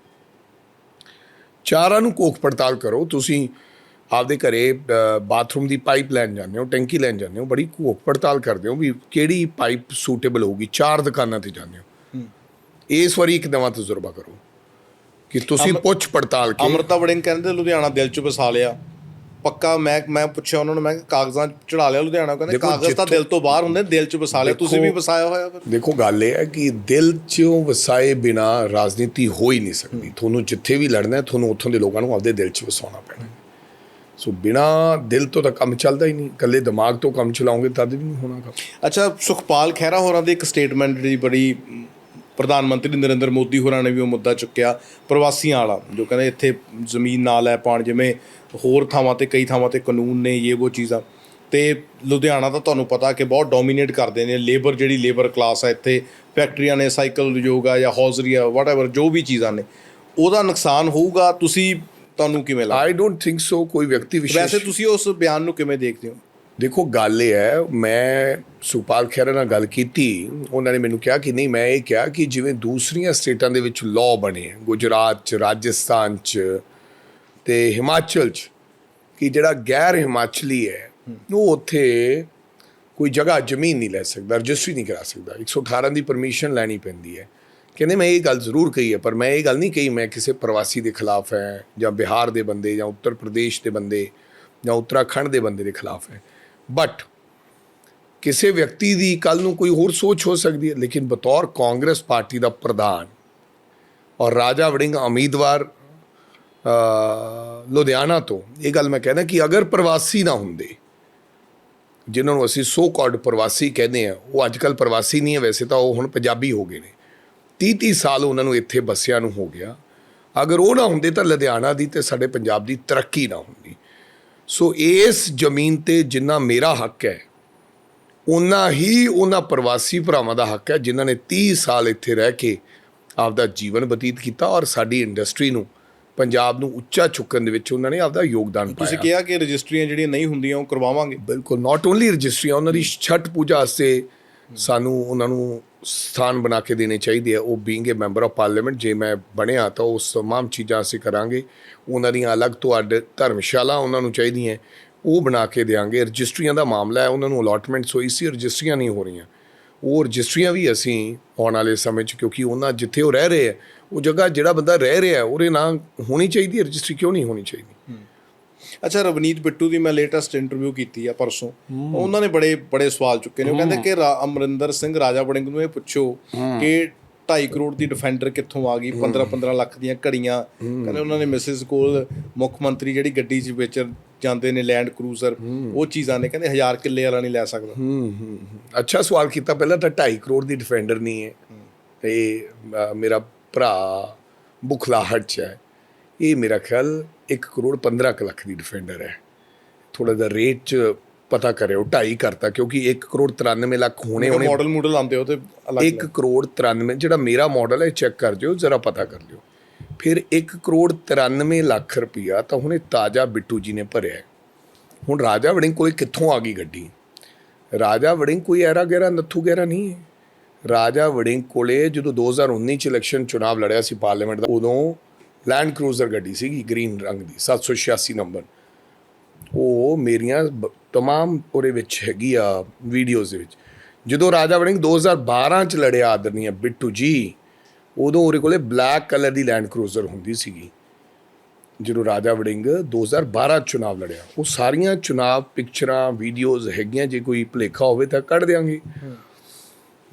ਚਾਰਾਂ ਨੂੰ ਕੋਖ ਪੜਤਾਲ ਕਰੋ, ਤੁਸੀਂ ਆਪਦੇ ਘਰੇ ਬਾਥਰੂਮ ਦੀ ਪਾਈਪ ਲੈਣ ਜਾਂਦੇ ਹੋ ਟੈਂਕੀ ਲੈਣ ਜਾਂਦੇ ਹੋ ਬੜੀ ਕੋਖ ਪੜਤਾਲ ਕਰਦੇ ਹੋ ਵੀ ਕਿਹੜੀ ਪਾਈਪ ਸੂਟੇਬਲ ਹੋਊਗੀ ਚਾਰ ਦੁਕਾਨਾਂ ਤੇ ਜਾਂਦੇ ਹੋ। ਇਸ ਵਾਰੀ ਇੱਕ ਨਵਾਂ ਤਜਰਬਾ ਕਰੋ ਕਿ ਤੁਸੀਂ ਪੁੱਛ ਪੜਤਾਲ ਕੇ
ਅਮਰਤਾ ਵੜਿੰਗ ਕਹਿੰਦੇ ਲੁਧਿਆਣਾ ਦਿਲ ਚ ਵਸਾ ਲਿਆ। ਪੱਕਾ ਮੈਂ ਮੈਂ ਪੁੱਛਿਆ ਉਹਨਾਂ ਨੂੰ ਮੈਂ ਕਾਗਜ਼ਾਂ ਚੜਾ ਲਿਆ ਲੁਧਿਆਣਾ ਕਹਿੰਦੇ ਕਾਗਜ਼ ਤਾਂ ਦਿਲ ਤੋਂ ਬਾਹਰ ਹੁੰਦੇ ਦਿਲ ਚ ਵਸਾ ਲਿਆ ਤੁਸੀਂ ਵੀ ਵਸਾਇਆ ਹੋਇਆ ਫਿਰ।
ਦੇਖੋ ਗੱਲ ਇਹ ਹੈ ਕਿ ਦਿਲ 'ਚੋਂ ਵਸਾਏ ਬਿਨਾ ਰਾਜਨੀਤੀ ਹੋ ਹੀ ਨਹੀਂ ਸਕਦੀ। ਤੁਹਾਨੂੰ ਜਿੱਥੇ ਵੀ ਲੜਨਾ ਹੈ ਤੁਹਾਨੂੰ ਉੱਥੋਂ ਦੇ ਲੋਕਾਂ ਨੂੰ ਆਪਦੇ ਦਿਲ 'ਚ ਵਸਾਉਣਾ ਪੈਣਾ। ਸੋ ਬਿਨਾ ਦਿਲ ਤੋਂ ਤਾਂ ਕੰਮ ਚੱਲਦਾ ਹੀ ਨਹੀਂ, ਇਕੱਲੇ ਦਿਮਾਗ ਤੋਂ ਕੰਮ ਚਲਾਉਂਗੇ ਤਦ ਵੀ ਨਹੀਂ ਹੋਣਾ ਕੰਮ।
ਅੱਛਾ, ਸੁਖਪਾਲ ਖਹਿਰਾ ਹੋਰਾਂ ਦੀ ਇੱਕ ਸਟੇਟਮੈਂਟ ਜਿਹੜੀ ਬੜੀ ਪ੍ਰਧਾਨ ਮੰਤਰੀ ਨਰਿੰਦਰ ਮੋਦੀ ਹੋਰਾਂ ਨੇ ਵੀ ਉਹ ਮੁੱਦਾ ਚੁੱਕਿਆ, ਪ੍ਰਵਾਸੀਆਂ ਵਾਲਾ, ਜੋ ਕਹਿੰਦੇ ਇੱਥੇ ਜ਼ਮੀਨ ਨਾ ਲੈ ਪਾਣ ਜਿਵੇਂ ਹੋਰ ਥਾਵਾਂ ਤੇ, ਕਈ ਥਾਵਾਂ ਤੇ ਕਾਨੂੰਨ ਨੇ, ਇਹ ਉਹ ਚੀਜ਼ਾਂ। ਤੇ ਲੁਧਿਆਣਾ ਤਾਂ ਤੁਹਾਨੂੰ ਪਤਾ ਕਿ ਬਹੁਤ ਡੋਮੀਨੇਟ ਕਰਦੇ ਨੇ ਲੇਬਰ ਜਿਹੜੀ ਲੇਬਰ ਕਲਾਸ ਆ ਇੱਥੇ ਫੈਕਟਰੀਆਂ ਨੇ ਸਾਈਕਲ ਉਦਯੋਗ ਆ ਜਾਂ ਹੌਜ਼ਰੀ ਆ ਵਾਟਐਵਰ ਜੋ ਵੀ ਚੀਜ਼ਾਂ ਨੇ, ਉਹਦਾ ਨੁਕਸਾਨ ਹੋਊਗਾ। ਤੁਸੀਂ ਤੁਹਾਨੂੰ ਕਿਵੇਂ ਲੱਗਦਾ?
ਆਈ ਡੋਨਟ ਥਿੰਕ ਸੋ ਕੋਈ ਵਿਅਕਤੀ
ਵੈਸੇ
ਵਿਸ਼ੇਸ਼
ਤੁਸੀਂ ਉਸ ਬਿਆਨ ਨੂੰ ਕਿਵੇਂ ਦੇਖਦੇ ਹੋ?
ਦੇਖੋ ਗੱਲ ਇਹ ਹੈ ਮੈਂ ਸੁਪਾਲ ਖਹਿਰਾ ਨਾਲ ਗੱਲ ਕੀਤੀ ਉਹਨਾਂ ਨੇ ਮੈਨੂੰ ਕਿਹਾ ਕਿ ਨਹੀਂ ਮੈਂ ਇਹ ਕਿਹਾ ਕਿ ਜਿਵੇਂ ਦੂਸਰੀਆਂ ਸਟੇਟਾਂ ਦੇ ਵਿੱਚ ਲਾਅ ਬਣੇ ਗੁਜਰਾਤ ਚ ਰਾਜਸਥਾਨ ਚ ਤੇ ਹਿਮਾਚਲ ਚ ਕਿ ਜਿਹੜਾ ਗੈਰ ਹਿਮਾਚਲੀ ਹੈ ਉਹ ਉੱਥੇ ਕੋਈ ਜਗ੍ਹਾ ਜ਼ਮੀਨ ਨਹੀਂ ਲੈ ਸਕਦਾ ਰਜਿਸਟਰੀ ਨਹੀਂ ਕਰਾ ਸਕਦਾ 118 ਦੀ ਪਰਮਿਸ਼ਨ ਲੈਣੀ ਪੈਂਦੀ ਹੈ। ਕਹਿੰਦੇ ਮੈਂ ਇਹ ਗੱਲ ਜ਼ਰੂਰ ਕਹੀ ਹੈ, ਪਰ ਮੈਂ ਇਹ ਗੱਲ ਨਹੀਂ ਕਹੀ ਮੈਂ ਕਿਸੇ ਪ੍ਰਵਾਸੀ ਦੇ ਖਿਲਾਫ ਹੈ ਜਾਂ ਬਿਹਾਰ ਦੇ ਬੰਦੇ ਜਾਂ ਉੱਤਰ ਪ੍ਰਦੇਸ਼ ਦੇ ਬੰਦੇ ਜਾਂ ਉੱਤਰਾਖੰਡ ਦੇ ਬੰਦੇ ਦੇ ਖਿਲਾਫ ਹੈ। ਬਟ ਕਿਸੇ ਵਿਅਕਤੀ ਦੀ ਕੱਲ ਨੂੰ ਕੋਈ ਹੋਰ ਸੋਚ ਹੋ ਸਕਦੀ ਹੈ, ਲੇਕਿਨ ਬਤੌਰ ਕਾਂਗਰਸ ਪਾਰਟੀ ਦਾ ਪ੍ਰਧਾਨ ਔਰ ਰਾਜਾ ਵੜਿੰਗ ਉਮੀਦਵਾਰ ਲੁਧਿਆਣਾ ਤੋਂ ਇਹ ਗੱਲ ਮੈਂ ਕਹਿੰਦਾ ਕਿ ਅਗਰ ਪ੍ਰਵਾਸੀ ਨਾ ਹੁੰਦੇ, ਜਿਨ੍ਹਾਂ ਨੂੰ ਅਸੀਂ ਸੋ ਕਾਲਡ ਪ੍ਰਵਾਸੀ ਕਹਿੰਦੇ ਆ ਉਹ ਅੱਜ ਕੱਲ ਪ੍ਰਵਾਸੀ ਨਹੀਂ ਹੈ, ਵੈਸੇ ਤਾਂ ਉਹ ਹੁਣ ਪੰਜਾਬੀ ਹੋ ਗਏ ਨੇ। 30 30 ਸਾਲ ਉਹਨਾਂ ਨੂੰ ਇੱਥੇ ਬੱਸਿਆਂ ਨੂੰ ਹੋ ਗਿਆ। ਅਗਰ ਉਹ ਨਾ ਹੁੰਦੇ ਤਾਂ ਲੁਧਿਆਣਾ ਦੀ ਤੇ ਸਾਡੇ ਪੰਜਾਬ ਦੀ ਤਰੱਕੀ ਨਾ ਹੁੰਦੀ। ਸੋ ਇਸ ਜ਼ਮੀਨ ਤੇ ਜਿੰਨਾ ਮੇਰਾ ਹੱਕ ਹੈ ਉਨਾ ਹੀ ਉਹਨਾਂ ਪ੍ਰਵਾਸੀ ਭਰਾਵਾਂ ਦਾ ਹੱਕ ਹੈ ਜਿਨ੍ਹਾਂ ਨੇ 30 ਸਾਲ ਇੱਥੇ ਰਹਿ ਕੇ ਆਪਦਾ ਜੀਵਨ ਬਤੀਤ ਕੀਤਾ ਔਰ ਸਾਡੀ ਇੰਡਸਟਰੀ ਨੂੰ ਪੰਜਾਬ ਨੂੰ ਉੱਚਾ ਚੁੱਕਣ ਦੇ ਵਿੱਚ ਉਹਨਾਂ ਨੇ ਆਪਦਾ ਯੋਗਦਾਨ
ਤੁਸੀਂ
ਪਾਇਆ।
ਕਿਹਾ ਕਿ ਰਜਿਸਟਰੀਆਂ ਜਿਹੜੀਆਂ ਨਹੀਂ ਹੁੰਦੀਆਂ ਉਹ ਕਰਵਾਵਾਂਗੇ।
ਬਿਲਕੁਲ ਨਾਟ ਓਨਲੀ ਰਜਿਸਟਰੀਆਂ ਉਹਨਾਂ ਦੀ ਛਠ ਪੂਜਾ ਵਾਸਤੇ ਸਾਨੂੰ ਉਹਨਾਂ ਨੂੰ ਸਥਾਨ ਬਣਾ ਕੇ ਦੇਣੇ ਚਾਹੀਦੇ ਆ ਉਹ being a member of parliament ਜੇ ਮੈਂ ਬਣਿਆ ਤਾਂ ਉਸ ਤਮਾਮ ਚੀਜ਼ਾਂ ਅਸੀਂ ਕਰਾਂਗੇ। ਉਹਨਾਂ ਦੀਆਂ ਅਲੱਗ ਤੁਹਾਡੇ ਧਰਮਸ਼ਾਲਾ ਉਹਨਾਂ ਨੂੰ ਚਾਹੀਦੀਆਂ ਉਹ ਬਣਾ ਕੇ ਦੇਾਂਗੇ ਰਜਿਸਟਰੀਆਂ ਦਾ ਮਾਮਲਾ ਹੈ, ਉਹਨਾਂ ਨੂੰ ਅਲਾਟਮੈਂਟਸ ਹੋਈ ਸੀ, ਰਜਿਸਟਰੀਆਂ ਨਹੀਂ ਹੋ ਰਹੀਆਂ। ਉਹ ਰਜਿਸਟਰੀਆਂ ਵੀ ਅਸੀਂ ਆਉਣ ਵਾਲੇ ਸਮੇਂ 'ਚ, ਕਿਉਂਕਿ ਉਹਨਾਂ ਜਿੱਥੇ ਉਹ ਰਹਿ ਰਹੇ ਆ ਉਹ ਜਗ੍ਹਾ ਜਿਹੜਾ ਬੰਦਾ ਰਹਿ ਰਿਹਾ ਉਹਦੇ ਨਾਂ ਹੋਣੀ ਚਾਹੀਦੀ ਹੈ, ਰਜਿਸਟਰੀ ਕਿਉਂ ਨਹੀਂ ਹੋਣੀ ਚਾਹੀਦੀ?
ਅੱਛਾ ਰਵਨੀਤ ਬਿੱਟੂ ਦੀ ਮੈਂ ਲੇਟੈਸਟ ਇੰਟਰਵਿਊ ਕੀਤੀ ਆ ਪਰਸੋਂ। ਉਹਨਾਂ ਨੇ ਬੜੇ ਬੜੇ ਸਵਾਲ ਚੁੱਕੇ ਨੇ। ਉਹ ਕਹਿੰਦੇ ਕਿ ਅਮਰਿੰਦਰ ਸਿੰਘ ਰਾਜਾ ਵੜਿੰਗ ਨੂੰ ਇਹ ਪੁੱਛੋ ਕਿ 2.5 ਕਰੋੜ ਦੀ ਡਿਫੈਂਡਰ ਕਿੱਥੋਂ ਆ ਗਈ? 15 15 ਲੱਖ ਦੀਆਂ ਘੜੀਆਂ। ਕਹਿੰਦੇ ਉਹਨਾਂ ਨੇ ਮਿਸਿਸ ਕੋਲ ਮੁੱਖ ਮੰਤਰੀ ਜਿਹੜੀ ਗੱਡੀ 'ਚ ਵਿੱਚ ਜਾਂਦੇ ਨੇ ਲੈਂਡ ਕਰੂਜ਼ਰ ਉਹ ਚੀਜ਼ਾਂ ਨੇ। ਕਹਿੰਦੇ 1000 ਕਿੱਲੇ ਵਾਲਾ ਨਹੀਂ ਲੈ ਸਕਦਾ।
ਹੂੰ ਹੂੰ ਹੂੰ। ਅੱਛਾ ਸਵਾਲ ਕੀਤਾ ਪਹਿਲਾਂ ਤਾਂ 2.5 ਕਰੋੜ ਦੀ ਡਿਫੈਂਡਰ ਨਹੀਂ ਹੈ। ਤੇ ਮੇਰਾ ਭਰਾ ਬੁਖਲਾਹਟ ਚ ਹੈ। ਇਹ ਮੇਰਾ ਖਿਆਲ 1 ਕਰੋੜ 15 ਕੁ ਲੱਖ ਦੀ ਡਿਫੈਂਡਰ ਹੈ। ਥੋੜਾ ਜਿਹਾ ਰੇਟ ਚ ਪਤਾ ਕਰਿਓ 2.5 ਕਰਤਾ ਕਿਉਂਕਿ 1 ਕਰੋੜ 93 ਲੱਖ ਹੋਣੇ ਹੋਣੇ
ਮਾਡਲ ਮੂਡਲ ਆਉਂਦੇ ਉਹ ਤੇ ਅਲੱਗ
1 ਕਰੋੜ 93 ਜਿਹੜਾ ਮੇਰਾ ਮਾਡਲ ਹੈ ਚੈੱਕ ਕਰ ਜਿਓ ਜ਼ਰਾ ਪਤਾ ਕਰ ਲਿਓ। ਫਿਰ 1 ਕਰੋੜ 93 ਲੱਖ ਰੁਪਇਆ ਤਾਂ ਹੁਣੇ ਤਾਜ਼ਾ ਬਿੱਟੂ ਜੀ ਨੇ ਭਰਿਆ ਹੈ। ਹੁਣ ਰਾਜਾ ਵੜਿੰਗ ਕੋਲੇ ਕਿੱਥੋਂ ਆ ਗਈ ਗੱਡੀ? ਰਾਜਾ ਵੜਿੰਗ ਕੋਈ ਐਰਾ ਗੈਰਾ ਨੱਥੂ ਗੈਰਾ ਨਹੀਂ ਹੈ। ਰਾਜਾ ਵੜਿੰਗ ਕੋਲੇ ਜਦੋਂ 2019 ਚ ਇਲੈਕਸ਼ਨ ਚੁਣਾਵ ਲੜਿਆ ਸੀ ਪਾਰਲੀਮੈਂਟ ਦਾ ਉਦੋਂ ਲੈਂਡ ਕਰੂਜ਼ਰ ਗੱਡੀ ਸੀਗੀ, ਗ੍ਰੀਨ ਰੰਗ ਦੀ 786 ਨੰਬਰ। ਉਹ ਮੇਰੀਆਂ ਬ- ਤਮਾਮ ਉਹਦੇ ਵਿੱਚ ਹੈਗੀ ਆ ਵੀਡੀਓਜ਼ ਦੇ ਵਿੱਚ। ਜਦੋਂ ਰਾਜਾ ਵੜਿੰਗ 2012 ਚ ਲੜਿਆ ਆਦਰਨੀਆ ਬਿੱਟੂ ਜੀ, ਉਦੋਂ ਉਹਦੇ ਕੋਲੇ ਬਲੈਕ ਕਲਰ ਦੀ ਲੈਂਡ ਕਰੂਜ਼ਰ ਹੁੰਦੀ ਸੀਗੀ। ਜਦੋਂ ਰਾਜਾ ਵੜਿੰਗ 2012 ਚ ਚੁਣਾਵ ਲੜਿਆ, ਉਹ ਸਾਰੀਆਂ ਚੁਣਾਵ ਪਿਕਚਰਾਂ ਵੀਡੀਓਜ਼ ਹੈਗੀਆਂ, ਜੇ ਕੋਈ ਭੁਲੇਖਾ ਹੋਵੇ ਤਾਂ ਕੱਢ ਦਿਆਂਗੇ।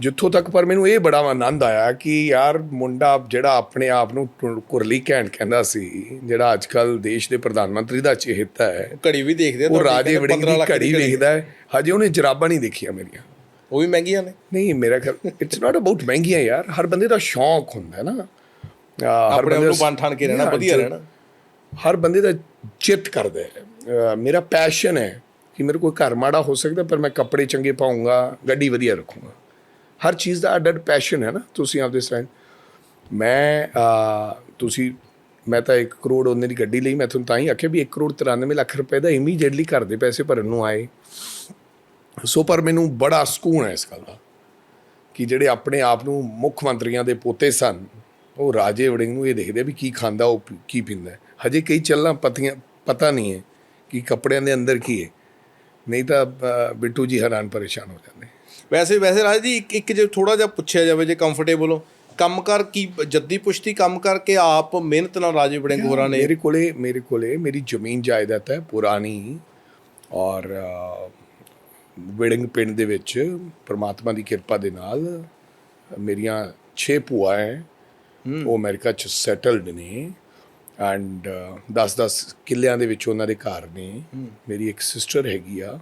ਜਿੱਥੋਂ ਤੱਕ ਪਰ ਮੈਨੂੰ ਇਹ ਬੜਾ ਆਨੰਦ ਆਇਆ ਕਿ ਯਾਰ ਮੁੰਡਾ ਜਿਹੜਾ ਆਪਣੇ ਆਪ ਨੂੰ ਕੁਰਲੀ ਘੈਂਟ ਕਹਿੰਦਾ ਸੀ ਜਿਹੜਾ ਅੱਜ ਕੱਲ ਦੇਸ਼ ਦੇ ਪ੍ਰਧਾਨ ਮੰਤਰੀ ਦਾ ਚਿਹਤਾ ਹੈ
ਘੜੀ ਵੀ ਦੇਖਦੇ
ਉਹ ਰਾਜੇ ਵੜਿੰਗ
15
ਦੀ
ਲੱਖ
ਘੜੀ ਵੇਖਦਾ ਹੈ। ਹਜੇ ਉਹਨੇ ਜਰਾਬਾਂ ਨਹੀਂ ਦੇਖੀਆਂ ਮੇਰੀਆਂ।
ਉਹ ਵੀ ਮਹਿੰਗੀਆਂ ਨੇ।
ਨਹੀਂ ਮੇਰਾ ਖਿਆਲ ਇਟਸ ਨਾਟ ਅਬਾਊਟ ਮਹਿੰਗੀਆਂ ਯਾਰ ਹਰ ਬੰਦੇ ਦਾ ਸ਼ੌਂਕ ਹੁੰਦਾ ਹੈ ਨਾ। ਹਰ ਬੰਦੇ
ਨੂੰ ਬਣ ਠਾਣ ਕੇ ਰਹਿਣਾ ਵਧੀਆ ਰਹਿਣਾ।
ਹਰ ਬੰਦੇ ਦਾ ਚਿੱਤ ਕਰਦਾ ਹੈ। ਮੇਰਾ ਪੈਸ਼ਨ ਹੈ ਕਿ ਮੇਰੇ ਕੋਈ ਘਰ ਮਾੜਾ ਹੋ ਸਕਦਾ ਪਰ ਮੈਂ ਕੱਪੜੇ ਚੰਗੇ ਪਾਉਂਗਾ ਗੱਡੀ ਵਧੀਆ ਰੱਖੂੰਗਾ। ਹਰ ਚੀਜ਼ ਦਾ ਅੱਡ ਅੱਡ ਪੈਸ਼ਨ ਹੈ ਨਾ, ਤੁਸੀਂ ਆਪਦੇ ਸਟਾਈਲ। ਮੈਂ ਤੁਸੀਂ, ਮੈਂ ਤਾਂ 1 ਕਰੋੜ ਉਹਨੇ ਦੀ ਗੱਡੀ ਲਈ, ਮੈਂ ਤੁਹਾਨੂੰ ਤਾਂ ਹੀ ਆਖਿਆ ਵੀ 1 ਕਰੋੜ 93 ਲੱਖ ਰੁਪਏ ਦਾ ਇਮੀਡੀਏਟਲੀ ਘਰ ਦੇ ਪੈਸੇ ਭਰਨ ਨੂੰ ਆਏ। ਸੋ ਪਰ ਮੈਨੂੰ ਬੜਾ ਸਕੂਨ ਹੈ ਇਸ ਗੱਲ ਦਾ ਕਿ ਜਿਹੜੇ ਆਪਣੇ ਆਪ ਨੂੰ ਮੁੱਖ ਮੰਤਰੀਆਂ ਦੇ ਪੋਤੇ ਸਨ, ਉਹ ਰਾਜੇ ਵੜਿੰਗ ਨੂੰ ਇਹ ਦੇਖਦੇ ਵੀ ਕੀ ਖਾਂਦਾ, ਉਹ ਕੀ ਪੀਂਦਾ ਹਜੇ ਕਈ ਚੱਲਾਂ ਪਤੀਆਂ, ਪਤਾ ਨਹੀਂ ਹੈ ਕਿ ਕੱਪੜਿਆਂ ਦੇ ਅੰਦਰ ਕੀ ਹੈ। ਨਹੀਂ ਤਾਂ ਬਿੱਟੂ ਜੀ ਹੈਰਾਨ ਪਰੇਸ਼ਾਨ ਹੋ ਜਾਂਦੇ।
ਵੈਸੇ ਵੈਸੇ ਰਾਜ ਜੀ ਇੱਕ ਇੱਕ ਜੇ ਥੋੜਾ ਜਿਹਾ ਪੁੱਛਿਆ ਜਾਵੇ ਜੇ ਕੰਫਰਟੇਬਲ ਹੋ ਕੰਮ ਕਰ ਕੀ ਜੱਦੀ ਪੁਸ਼ਤੀ ਕੰਮ ਕਰਕੇ ਆਪ ਮਿਹਨਤ ਨਾਲ ਰਾਜੇ ਵੜਿੰਗ ਹੋਰਾਂ ਨੇ
ਮੇਰੇ ਕੋਲੇ ਮੇਰੇ ਕੋਲੇ ਮੇਰੀ ਜ਼ਮੀਨ ਜਾਇਦਾਦ ਹੈ ਪੁਰਾਣੀ ਔਰ ਅ, ਵਿੜਿੰਗ ਪਿੰਡ ਦੇ ਵਿੱਚ ਪ੍ਰਮਾਤਮਾ ਦੀ ਕਿਰਪਾ ਦੇ ਨਾਲ ਮੇਰੀਆਂ 6 ਭੂਆ ਹੈ। ਉਹ ਅਮਰੀਕਾ ਚ ਸੈਟਲਡ ਨੇ ਐਂਡ 10-10 ਕਿੱਲਿਆਂ ਦੇ ਵਿੱਚ ਉਹਨਾਂ ਦੇ ਘਰ ਨੇ। ਮੇਰੀ ਇੱਕ ਸਿਸਟਰ ਹੈਗੀ ਆ।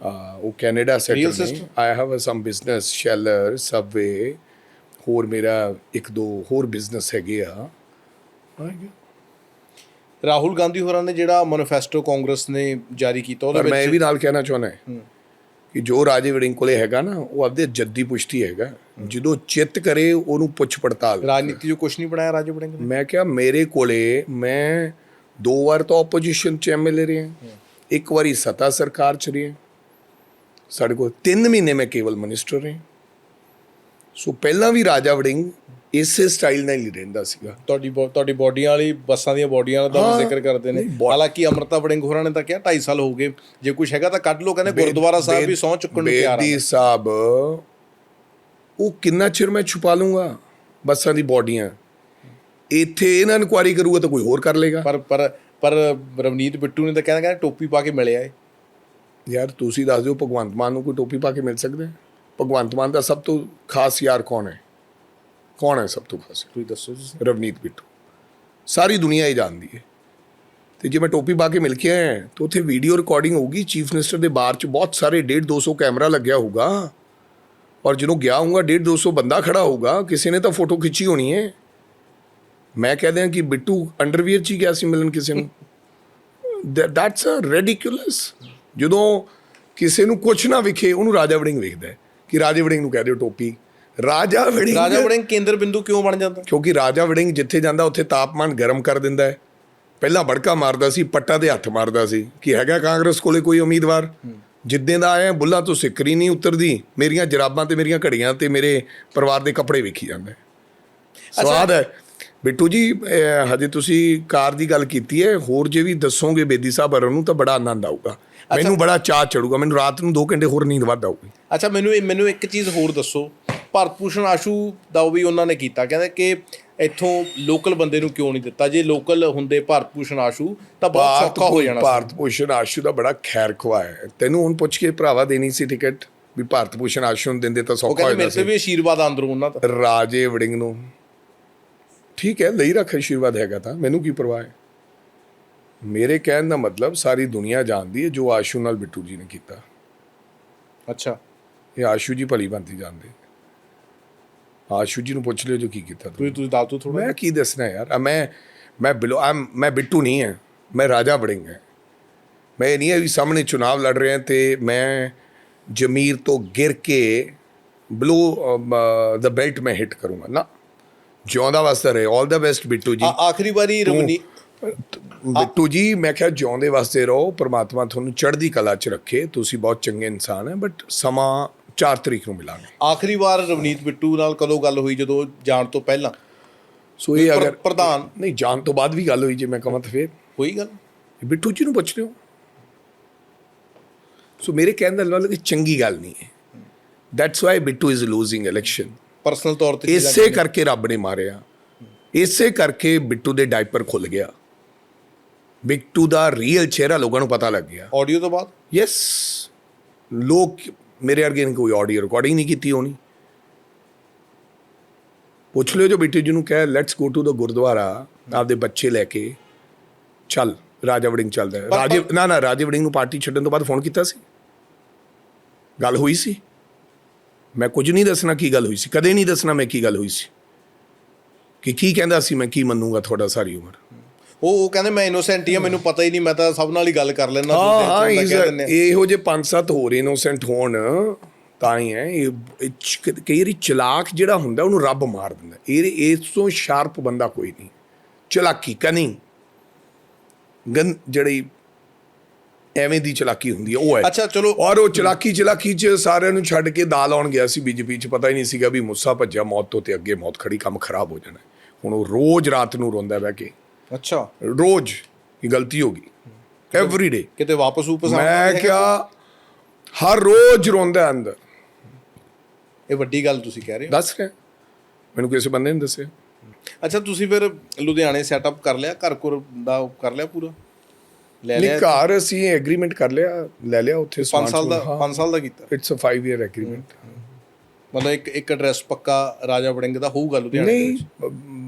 ਉਹ ਕੈਨੇਡਾ ਸੈਟਲ ਨੇ? I have some business sheller Subway ਹੋਰ ਮੇਰਾ ਇੱਕ ਦੋ ਹੋਰ ਬਿਜ਼ਨਸ ਹੈਗੇ ਆ
ਰਾਹੁਲ ਗਾਂਧੀ ਹੋਰਾਂ ਨੇ ਜਿਹੜਾ ਮੈਨੀਫੈਸਟੋ ਕਾਂਗਰਸ ਨੇ ਜਾਰੀ ਕੀਤਾ ਉਹਦੇ
ਪਰ ਮੈਂ ਇਹ
ਵਿੱਚ
ਵੀ ਨਾਲ ਕਹਿਣਾ ਚਾਹੁੰਦਾ ਹਾਂ ਕਿ ਜੋ ਰਾਜੇ ਵੜਿੰਗ ਕੋਲੇ ਹੈਗਾ ਨਾ ਉਹ ਆਪਦੇ ਜੱਦੀ ਪੁਸ਼ਤੀ ਹੈਗਾ ਜਦੋਂ ਚਿੱਤ ਕਰੇ ਉਹਨੂੰ ਪੁੱਛ ਪੜਤਾਲ
ਰਾਜਨੀਤੀ ਜੋ ਕੁਝ ਨਹੀਂ ਬਣਾਇਆ ਰਾਜੇ ਵੜਿੰਗ ਨੇ
ਮੈਂ ਕਿਹਾ ਮੇਰੇ ਕੋਲੇ ਮੈਂ ਦੋ ਵਾਰ ਤਾਂ ਆਪੋਜੀਸ਼ਨ ਚ ਐਮਐਲਏ ਰਿਹਾ ਇੱਕ ਵਾਰੀ ਸੱਤਾ ਸਰਕਾਰ ਚ ਰਿਹਾ ਸਾਡੇ ਕੋਲ 3 ਮਹੀਨੇ ਮੈਂ ਕੇਵਲ ਮਿਨਿਸਟਰ ਰਿਹਾ। ਸੋ ਪਹਿਲਾਂ ਵੀ ਰਾਜਾ ਵੜਿੰਗ ਇਸੇ ਸਟਾਈਲ ਨਾਲ ਹੀ ਰਹਿੰਦਾ ਸੀਗਾ।
ਤੁਹਾਡੀ ਬੋ- ਤੁਹਾਡੀ ਬੋਡੀਆਂ ਵਾਲੀ ਬੱਸਾਂ ਦੀਆਂ ਬੋਡੀਆਂ ਦਾ
ਹਾਂ।
ਵੀ ਜ਼ਿਕਰ ਕਰਦੇ ਨੇ।
ਨਹੀਂ, ਬੋ-
ਹਾਲਾਂਕਿ ਅਮਰਤਾ ਵੜਿੰਗ ਹੋਰਾਂ ਨੇ ਤਾਂ ਕਿਹਾ 2.5 ਸਾਲ ਹੋ ਗਏ। ਜੇ ਕੁਝ ਹੈਗਾ ਤਾਂ ਕੱਢ ਲਓ ਕਹਿੰਦੇ ਗੁਰਦੁਆਰਾ ਸਾਹਿਬ ਵੀ ਸਹੁੰ ਚੁੱਕਣ ਨੂੰ ਤਿਆਰ
ਬੇਦੀ
ਆ
ਸਾਹਿਬ ਉਹ ਕਿੰਨਾ ਚਿਰ ਮੈਂ ਛੁਪਾ ਲੂੰਗਾ ਬੱਸਾਂ ਦੀ ਬੋਡੀਆਂ ਇੱਥੇ ਇਹਨਾਂ ਇਨਕੁਆਰੀ ਕਰੂਗਾ ਤਾਂ ਕੋਈ ਹੋਰ ਕਰ ਲੇਗਾ
ਪਰ ਪਰ ਪਰ ਰਵਨੀਤ ਬਿੱਟੂ ਨੇ ਤਾਂ ਕਹਿੰਦਾ ਕਹਿੰਦਾ ਟੋਪੀ ਪਾ ਕੇ ਮਿਲਿਆ ਏ।
ਯਾਰ ਤੁਸੀਂ ਦੱਸ ਦਿਓ ਭਗਵੰਤ ਮਾਨ ਨੂੰ ਕੋਈ ਟੋਪੀ ਪਾ ਕੇ ਮਿਲ ਸਕਦਾ? ਭਗਵੰਤ ਮਾਨ ਦਾ ਸਭ ਤੋਂ ਖਾਸ ਯਾਰ ਕੌਣ ਹੈ? ਕੌਣ ਹੈ ਸਭ ਤੋਂ ਖਾਸ?
ਤੁਸੀਂ ਦੱਸੋ ਤੁਸੀਂ
ਰਵਨੀਤ ਬਿੱਟੂ। ਸਾਰੀ ਦੁਨੀਆ ਹੀ ਜਾਣਦੀ ਹੈ। ਤੇ ਜੇ ਮੈਂ ਟੋਪੀ ਪਾ ਕੇ ਮਿਲ ਕੇ ਆਇਆ ਤਾਂ ਉੱਥੇ ਵੀਡੀਓ ਰਿਕਾਰਡਿੰਗ ਹੋਊਗੀ ਚੀਫ ਮਿਨਿਸਟਰ ਦੇ ਬਾਹਰ ਚ ਬਹੁਤ ਸਾਰੇ 1.5 200 ਕੈਮਰਾ ਲੱਗਿਆ ਹੋਊਗਾ। ਔਰ ਜਦੋਂ ਗਿਆ ਹੋਊਗਾ 1.5 200 ਬੰਦਾ ਖੜਾ ਹੋਊਗਾ ਕਿਸੇ ਨੇ ਤਾਂ ਫੋਟੋ ਖਿੱਚੀ ਹੋਣੀ ਹੈ। ਮੈਂ ਕਹਦੇ ਹਾਂ ਕਿ ਬਿੱਟੂ ਅੰਡਰਵੀਅਰ ਚ ਹੀ ਗਿਆ ਸੀ ਮਿਲਣ ਕਿਸੇ ਨੂੰ। ਦੈਟਸ ਅ ਰੈਡੀਕੂਲਸ ਜਦੋਂ ਕਿਸੇ ਨੂੰ ਕੁਛ ਨਾ ਵਿਖੇ ਉਹਨੂੰ ਰਾਜਾ ਵੜਿੰਗ ਵੇਖਦਾ ਹੈ ਕਿ ਰਾਜਾ ਵੜਿੰਗ ਨੂੰ ਕਹਿ ਦਿਓ ਟੋਪੀ। ਰਾਜਾ ਵੜਿੰਗ
ਰਾਜਾ ਵੜਿੰਗ ਕੇਂਦਰ ਬਿੰਦੂ ਕਿਉਂ ਬਣ ਜਾਂਦਾ?
ਕਿਉਂਕਿ ਰਾਜਾ ਵੜਿੰਗ ਜਿੱਥੇ ਜਾਂਦਾ ਉੱਥੇ ਤਾਪਮਾਨ ਗਰਮ ਕਰ ਦਿੰਦਾ ਹੈ। ਪਹਿਲਾਂ ਬੜਕਾ ਮਾਰਦਾ ਸੀ ਪੱਟਾਂ ਤੇ ਹੱਥ ਮਾਰਦਾ ਸੀ ਕਿ ਹੈਗਾ ਕਾਂਗਰਸ ਕੋਲੇ ਕੋਈ ਉਮੀਦਵਾਰ? ਜਿੱਦਾਂ ਦਾ ਆਇਆ ਬੁੱਲਾ ਤੋਂ ਸਿੱਕਰੀ ਨਹੀਂ ਉਤਰਦੀ ਮੇਰੀਆਂ ਜਰਾਬਾਂ ਤੇ ਮੇਰੀਆਂ ਘੜੀਆਂ ਤੇ ਮੇਰੇ ਪਰਿਵਾਰ ਦੇ ਕੱਪੜੇ ਵੇਖੀ ਜਾਂਦਾ ਹੈ। ਸਵਾਦ ਹੈ। ਬਿੱਟੂ ਜੀ ਹਜੇ ਤੁਸੀਂ ਕਾਰ ਦੀ ਗੱਲ ਕੀਤੀ ਹੈ ਹੋਰ ਜੇ ਵੀ ਦੱਸੋਗੇ ਬੇਦੀ ਸਾਹਿਬ ਹਰਾਂ ਨੂੰ ਤਾਂ ਬੜਾ ਆਨੰਦ ਆਊਗਾ। ਮੈਨੂੰ ਬੜਾ ਚਾਹ ਚੜੂਗਾ ਮੈਨੂੰ ਰਾਤ ਨੂੰ 2 ਘੰਟੇ ਹੋਰ ਨੀਂਦ ਵੱਧ ਆਊਗੀ।
ਅੱਛਾ ਮੈਨੂੰ ਮੈਨੂੰ ਇੱਕ ਚੀਜ਼ ਹੋਰ ਦੱਸੋ। ਭਾਰਤ ਭੂਸ਼ਣ ਆਸ਼ੂ ਦਾ ਉਹ ਵੀ ਉਹਨਾਂ ਨੇ ਕੀਤਾ। ਕਹਿੰਦੇ ਕਿ ਇੱਥੋਂ ਲੋਕਲ ਬੰਦੇ ਨੂੰ ਕਿਉਂ ਨਹੀਂ ਦਿੱਤਾ? ਜੇ ਲੋਕਲ ਹੁੰਦੇ ਭਾਰਤ ਭੂਸ਼ਣ ਆਸ਼ੂ ਤਾਂ ਬਹੁਤ ਸੌਖਾ ਹੋ ਜਾਣਾ ਸੀ।
ਭਾਰਤ ਭੂਸ਼ਣ ਆਸ਼ੂ ਦਾ ਬੜਾ ਖੈਰ ਖਵਾ ਹੈ। ਤੈਨੂੰ ਹੁਣ ਪੁੱਛ ਕੇ ਭਰਾਵਾ ਦੇਣੀ ਸੀ ਟਿਕਟ? ਵੀ ਭਾਰਤ ਭੂਸ਼ਣ ਆਸ਼ੂ ਨੂੰ ਦਿੰਦੇ ਤਾਂ
ਉਹ
ਸੌਖਾ ਹੋ
ਮੇਰੇ
ਜਾਂਦਾ
ਤੇ ਵੀ ਆਸ਼ੀਰਵਾਦ ਅੰਦਰੋਂ ਉਹਨਾਂ ਦਾ।
ਸੀ ਰਾਜੇ ਵੜਿੰਗ ਨੂੰ। ਠੀਕ ਹੈ ਲਈ ਰੱਖ ਆਸ਼ੀਰਵਾਦ ਹੈਗਾ ਤਾਂ। ਮੈਨੂੰ ਕੀ ਪਰਵਾਹ ਹੈ? ਮੇਰੇ ਕਹਿਣ ਦਾ ਮਤਲਬ ਸਾਰੀ ਦੁਨੀਆ ਜਾਣਦੀ ਹੈ ਜੋ ਆਸ਼ੂ ਨਾਲ ਬਿੱਟੂ ਜੀ ਨੇ ਕੀਤਾ।
ਅੱਛਾ।
ਇਹ ਆਸ਼ੂ ਜੀ ਭਲੀ ਬੰਤੀ ਜਾਣਦੇ। ਆਸ਼ੂ ਜੀ ਨੂੰ ਪੁੱਛ ਲਿਓ ਜੋ ਕੀ ਕੀਤਾ ਤੁਸੀਂ।
ਤੁਸੀਂ ਦੱਸ ਦਿਓ ਥੋੜਾ
ਮੈਂ ਕੀ ਦੱਸਣਾ ਯਾਰ? ਮੈਂ ਮੈਂ ਬਿਲੋ ਮੈਂ ਬਿੱਟੂ ਨਹੀਂ ਹੈ। ਮੈਂ ਰਾਜਾ ਵੜਿੰਗ ਹੈ। ਮੈਂ ਇਹ ਨਹੀਂ ਹੈ ਵੀ ਸਾਹਮਣੇ ਚੁਣਾਵ ਲੜ ਰਹੇ ਹਾਂ ਤੇ ਮੈਂ ਜ਼ਮੀਰ ਤੋਂ ਗਿਰ ਕੇ ਬਲੋ ਦ ਬੈਲਟ ਮੈਂ ਹਿੱਟ ਕਰੂੰਗਾ। ਨਾ। ਜਿਉਂਦਾ ਵਾਸਤੇ ਰਹੇ। 올 ਦਾ ਬੈਸਟ ਬਿੱਟੂ ਜੀ।
ਆਖਰੀ ਵਾਰੀ ਰਵਨੀ
ਬਿੱਟੂ ਜੀ ਮੈਂ ਕਿਹਾ ਜਿਉਂਦੇ ਵਾਸਤੇ ਰਹੋ ਪ੍ਰਮਾਤਮਾ ਤੁਹਾਨੂੰ ਚੜ੍ਹਦੀ ਕਲਾ 'ਚ ਰੱਖੇ ਤੁਸੀਂ ਬਹੁਤ ਚੰਗੇ ਇਨਸਾਨ ਹੈ ਬਟ ਸਮਾਂ 4 ਤਰੀਕ ਨੂੰ ਮਿਲਾਂਗੇ।
ਆਖਰੀ ਵਾਰ ਰਵਨੀਤ ਬਿੱਟੂ ਨਾਲ ਕਦੋਂ ਗੱਲ ਹੋਈ ਜਦੋਂ ਜਾਣ ਤੋਂ ਪਹਿਲਾਂ?
ਸੋ ਇਹ ਅਗਰ
ਪ੍ਰਧਾਨ?
ਨਹੀਂ ਜਾਣ ਤੋਂ ਬਾਅਦ ਵੀ ਗੱਲ ਹੋਈ ਜੇ ਮੈਂ ਕਹਾਂ ਤਾਂ ਫੇਰ।
ਹੋਈ ਗੱਲ?
ਬਿੱਟੂ ਜੀ ਨੂੰ ਪੁੱਛ ਲਿਓ। ਸੋ ਮੇਰੇ ਕਹਿਣ ਦਾ ਮਤਲਬ ਕਿ ਚੰਗੀ ਗੱਲ ਨਹੀਂ ਹੈ। That's why Bittu is losing election
personal ਤੌਰ ਤੇ
ਇਸੇ ਕਰਕੇ ਰੱਬ ਨੇ ਮਾਰਿਆ। ਇਸੇ ਕਰਕੇ ਬਿੱਟੂ ਦੇ ਡਾਈਪਰ ਖੁੱਲ ਗਿਆ। ਬਿੱਟੂ ਦਾ ਰੀਅਲ ਚਿਹਰਾ ਲੋਕਾਂ ਨੂੰ ਪਤਾ ਲੱਗ ਗਿਆ।
ਆਡੀਓ ਤੋਂ ਬਾਅਦ?
ਯੈਸ ਲੋਕ ਮੇਰੇ ਵਰਗੇ ਨੇ ਕੋਈ ਆਡੀਓ ਰਿਕਾਰਡਿੰਗ ਨਹੀਂ ਕੀਤੀ ਹੋਣੀ। ਪੁੱਛ ਲਿਓ ਜੋ ਬਿੱਟੂ ਜੀ ਨੂੰ ਕਹੇ let's go to the Gurdwara ਆਪਦੇ ਬੱਚੇ ਲੈ ਕੇ। ਚੱਲ ਰਾਜਾ ਵੜਿੰਗ ਚੱਲਦਾ। ਹੈ ਰਾਜੇ ਨਾ ਨਾ ਰਾਜੇ ਵੜਿੰਗ ਨੂੰ ਪਾਰਟੀ ਛੱਡਣ ਤੋਂ ਬਾਅਦ ਫੋਨ ਕੀਤਾ ਸੀ। ਗੱਲ ਹੋਈ ਸੀ? ਮੈਂ ਕੁਝ ਨਹੀਂ ਦੱਸਣਾ ਕੀ ਗੱਲ ਹੋਈ ਸੀ। ਕਦੇ ਨਹੀਂ ਦੱਸਣਾ ਮੈਂ ਕੀ ਗੱਲ ਹੋਈ ਸੀ। ਕਿ ਕੀ ਕਹਿੰਦਾ ਸੀ ਮੈਂ ਕੀ ਮੰਨੂਗਾ ਤੁਹਾਡਾ ਸਾਰੀ ਉਮਰ?
ਉਹ ਉਹ ਕਹਿੰਦੇ ਮੈਂ ਇਨੋਸੈਂਟ ਹੀ ਆ ਮੈਨੂੰ ਪਤਾ ਹੀ ਨਹੀਂ ਮੈਂ ਤਾਂ ਸਭ ਨਾਲ ਹੀ ਗੱਲ ਕਰ ਲੈਣਾ
ਹਾਂ ਹਾਂ ਇਸ- ਇਹੋ ਜੇ ਪੰਜ ਸੱਤ ਹੋਰ ਇਨੋਸੈਂਟ ਹੋਣ ਤਾਂ ਹੀ ਹੈ ਇਹ ਕਈ ਵਾਰੀ ਚਲਾਕ ਜਿਹੜਾ ਹੁੰਦਾ ਉਹਨੂੰ ਰੱਬ ਮਾਰ ਦਿੰਦਾ। ਇਹ ਇਸ ਤੋਂ ਸ਼ਾਰਪ ਬੰਦਾ ਕੋਈ ਨਹੀਂ। ਚਲਾਕੀ ਕਨਿੰਗ ਗੰ ਜਿਹੜੀ ਐਵੇਂ ਦੀ ਚਲਾਕੀ ਹੁੰਦੀ ਹੈ ਉਹ ਹੈ।
ਅੱਛਾ ਚਲੋ।
ਔਰ ਉਹ ਚਲਾਕੀ ਚਲਾਕੀ ਚ ਸਾਰਿਆਂ ਨੂੰ ਛੱਡ ਕੇ ਦਾ ਲਾਉਣ ਗਿਆ ਸੀ ਬੀਜੇਪੀ ਚ ਪਤਾ ਹੀ ਨਹੀਂ ਸੀਗਾ ਵੀ ਮੁੱਸਾ ਭੱਜਿਆ ਮੌਤ ਤੋਂ ਤੇ ਅੱਗੇ ਮੌਤ ਖੜੀ ਕੰਮ ਖਰਾਬ ਹੋ ਜਾਣਾ। ਹੁਣ ਉਹ ਰੋਜ਼ ਰਾਤ ਨੂੰ ਰੋਂਦਾ ਬਹਿ ਕੇ।
ਅੱਛਾ।
ਰੋਜ਼ ਇਹ ਗਲਤੀ ਹੋ ਗਈ। ਐਵਰੀ ਡੇ
ਕਿਤੇ ਵਾਪਸ ਉਪਸ
ਮੈਂ ਕਿਹਾ ਹਰ ਰੋਜ਼ ਰੋਂਦਾ ਅੰਦਰ।
ਇਹ ਵੱਡੀ ਗੱਲ ਤੁਸੀਂ ਕਹਿ ਰਹੇ ਹੋ।
ਦੱਸ ਰਿਹਾ। ਮੈਨੂੰ ਕਿਸੇ ਬੰਦੇ ਨੇ ਦੱਸਿਆ।
ਅੱਛਾ ਤੁਸੀਂ ਫਿਰ ਲੁਧਿਆਣੇ ਸੈਟਅਪ ਕਰ ਲਿਆ ਘਰ ਘਰ ਦਾ ਕਰ ਲਿਆ ਪੂਰਾ? ਲੈ
ਨਹੀਂ
ਲਿਆ?
ਘਰ ਅਸੀਂ ਐਗਰੀਮੈਂਟ ਕਰ ਲਿਆ ਲੈ ਲਿਆ ਉੱਥੇ
5 ਸਾਲ ਦਾ 5 ਸਾਲ ਦਾ ਕੀਤਾ?
ਇਟਸ ਅ 5 ਇਅਰ ਐਗਰੀਮੈਂਟ
ਮਤਲਬ ਇੱਕ ਇੱਕ ਐਡਰੈਸ ਪੱਕਾ ਰਾਜਾ ਵੜਿੰਗ ਦਾ ਹੋਊਗਾ ਲੁਧਿਆਣੇ।
ਨਹੀਂ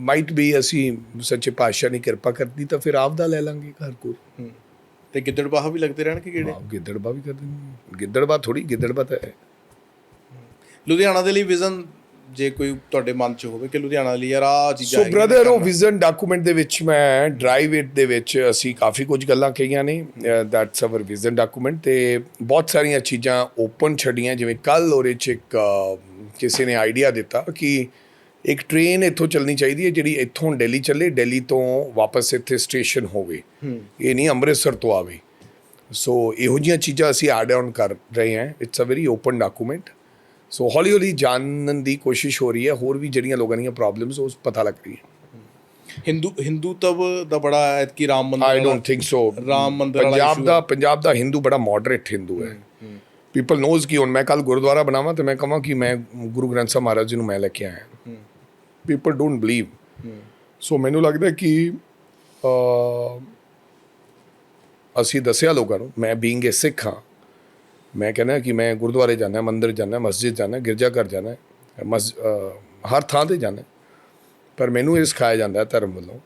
ਮਾਈਟ ਵੀ ਅਸੀਂ ਸੱਚੇ ਪਾਤਸ਼ਾਹ ਨੇ ਕਿਰਪਾ ਕਰਦੀ ਤਾਂ ਫਿਰ ਆਪ ਦਾ ਲੈ ਲਾਂਗੇ ਘਰ ਕੋਲ।
ਤੇ ਗਿੱਦੜਬਾਹਾ ਵੀ ਲੱਗਦੇ ਰਹਿਣਗੇ ਕਿਹੜੇ?
ਆਪ ਗਿੱਦੜਬਾ ਵੀ ਕਰ ਦਿੰਦੇ। ਗਿੱਦੜਬਾ ਥੋੜੀ ਗਿੱਦੜਬਾ ਤਾਂ ਹੈ।
ਲੁਧਿਆਣਾ ਦੇ ਲਈ ਵਿਜ਼ਨ ਜੇ ਕੋਈ ਤੁਹਾਡੇ ਮਨ 'ਚ ਹੋਵੇ ਕਿ ਲੁਧਿਆਣਾ ਲਈ ਯਾਰ ਆ ਚੀਜ਼ਾਂ
ਸੋ ਬ੍ਰਦਰ ਉਹ। ਵਿਜ਼ਨ ਡਾਕੂਮੈਂਟ ਦੇ ਵਿੱਚ ਮੈਂ ਡਰਾਈਵ ਇਟ ਦੇ ਵਿੱਚ ਅਸੀਂ ਕਾਫੀ ਕੁਝ ਗੱਲਾਂ ਕਹੀਆਂ ਨੇ ਦੈਟਸ ਆਵਰ ਵਿਜ਼ਨ ਡਾਕੂਮੈਂਟ ਤੇ ਬਹੁਤ ਸਾਰੀਆਂ ਚੀਜ਼ਾਂ ਓਪਨ ਛੱਡੀਆਂ ਜਿਵੇਂ ਕੱਲ ਉਹਦੇ ਚ ਇੱਕ ਕਿਸੇ ਨੇ ਆਈਡੀਆ ਦਿੱਤਾ ਕਿ ਇੱਕ ਟ੍ਰੇਨ ਇੱਥੋਂ ਚੱਲਣੀ ਚਾਹੀਦੀ ਹੈ ਜਿਹੜੀ ਇੱਥੋਂ ਦਿੱਲੀ ਚੱਲੇ ਦਿੱਲੀ ਤੋਂ ਵਾਪਸ ਇੱਥੇ ਸਟੇਸ਼ਨ ਹੋਵੇ। ਇਹ ਨਹੀਂ ਅੰਮ੍ਰਿਤਸਰ ਤੋਂ ਆਵੇ। ਸੋ ਇਹੋ ਜਿਹੀਆਂ ਚੀਜ਼ਾਂ ਅਸੀਂ ਐਡ ਆਨ ਕਰ ਰਹੇ ਹਾਂ। It's a very open document so ਹੌਲੀ ਹੌਲੀ ਜਾਣਨ ਦੀ ਕੋਸ਼ਿਸ਼ ਹੋ ਰਹੀ ਹੈ। ਹੋਰ ਵੀ ਜਿਹੜੀਆਂ ਲੋਕਾਂ ਦੀਆਂ ਪ੍ਰੋਬਲਮਸ ਉਸ ਪਤਾ ਲੱਗ ਰਹੀ ਹੈ
ਹਿੰਦੂ ਹਿੰਦੂਤਵ ਦਾ ਬੜਾ ਐਤਕੀ Ram
Mandir I don't
think so Ram
Mandir
Punjab
ਦਾ ਪੰਜਾਬ ਦਾ ਹਿੰਦੂ ਬੜਾ ਮੋਡਰੇਟ ਹਿੰਦੂ ਹੈ। ਪੀਪਲ ਨੋਜ਼ ਕਿ ਹੁਣ ਮੈਂ ਕੱਲ ਗੁਰਦੁਆਰਾ ਬਣਾਵਾਂ ਤੇ ਮੈਂ ਕਹਾਂ ਕਿ ਮੈਂ ਗੁਰੂ ਗ੍ਰੰਥ ਸਾਹਿਬ ਮਹਾਰਾਜ ਜੀ ਨੂੰ ਮੈਂ ਲੈ ਕੇ ਆਇਆ। ਪੀਪਲ ਡੋਨਟ ਬਲੀਵ ਸੋ ਮੈਨੂੰ ਲੱਗਦਾ ਕਿ ਅਸੀਂ ਦੱਸਿਆ ਲੋਕਾਂ ਨੂੰ, ਮੈਂ ਬੀਇੰਗ ਅ ਸਿੱਖ ਹਾਂ। ਮੈਂ ਕਹਿੰਦਾ ਕਿ ਮੈਂ ਗੁਰਦੁਆਰੇ ਜਾਣਾ ਮੰਦਿਰ ਜਾਣਾ ਮਸਜਿਦ ਜਾਣਾ ਗਿਰਜਾ ਘਰ ਜਾਣਾ ਹਰ ਥਾਂ ਤੇ ਜਾਣਾ ਪਰ ਮੈਨੂੰ ਇਹ ਸਿਖਾਇਆ ਜਾਂਦਾ ਧਰਮ ਵੱਲੋਂ।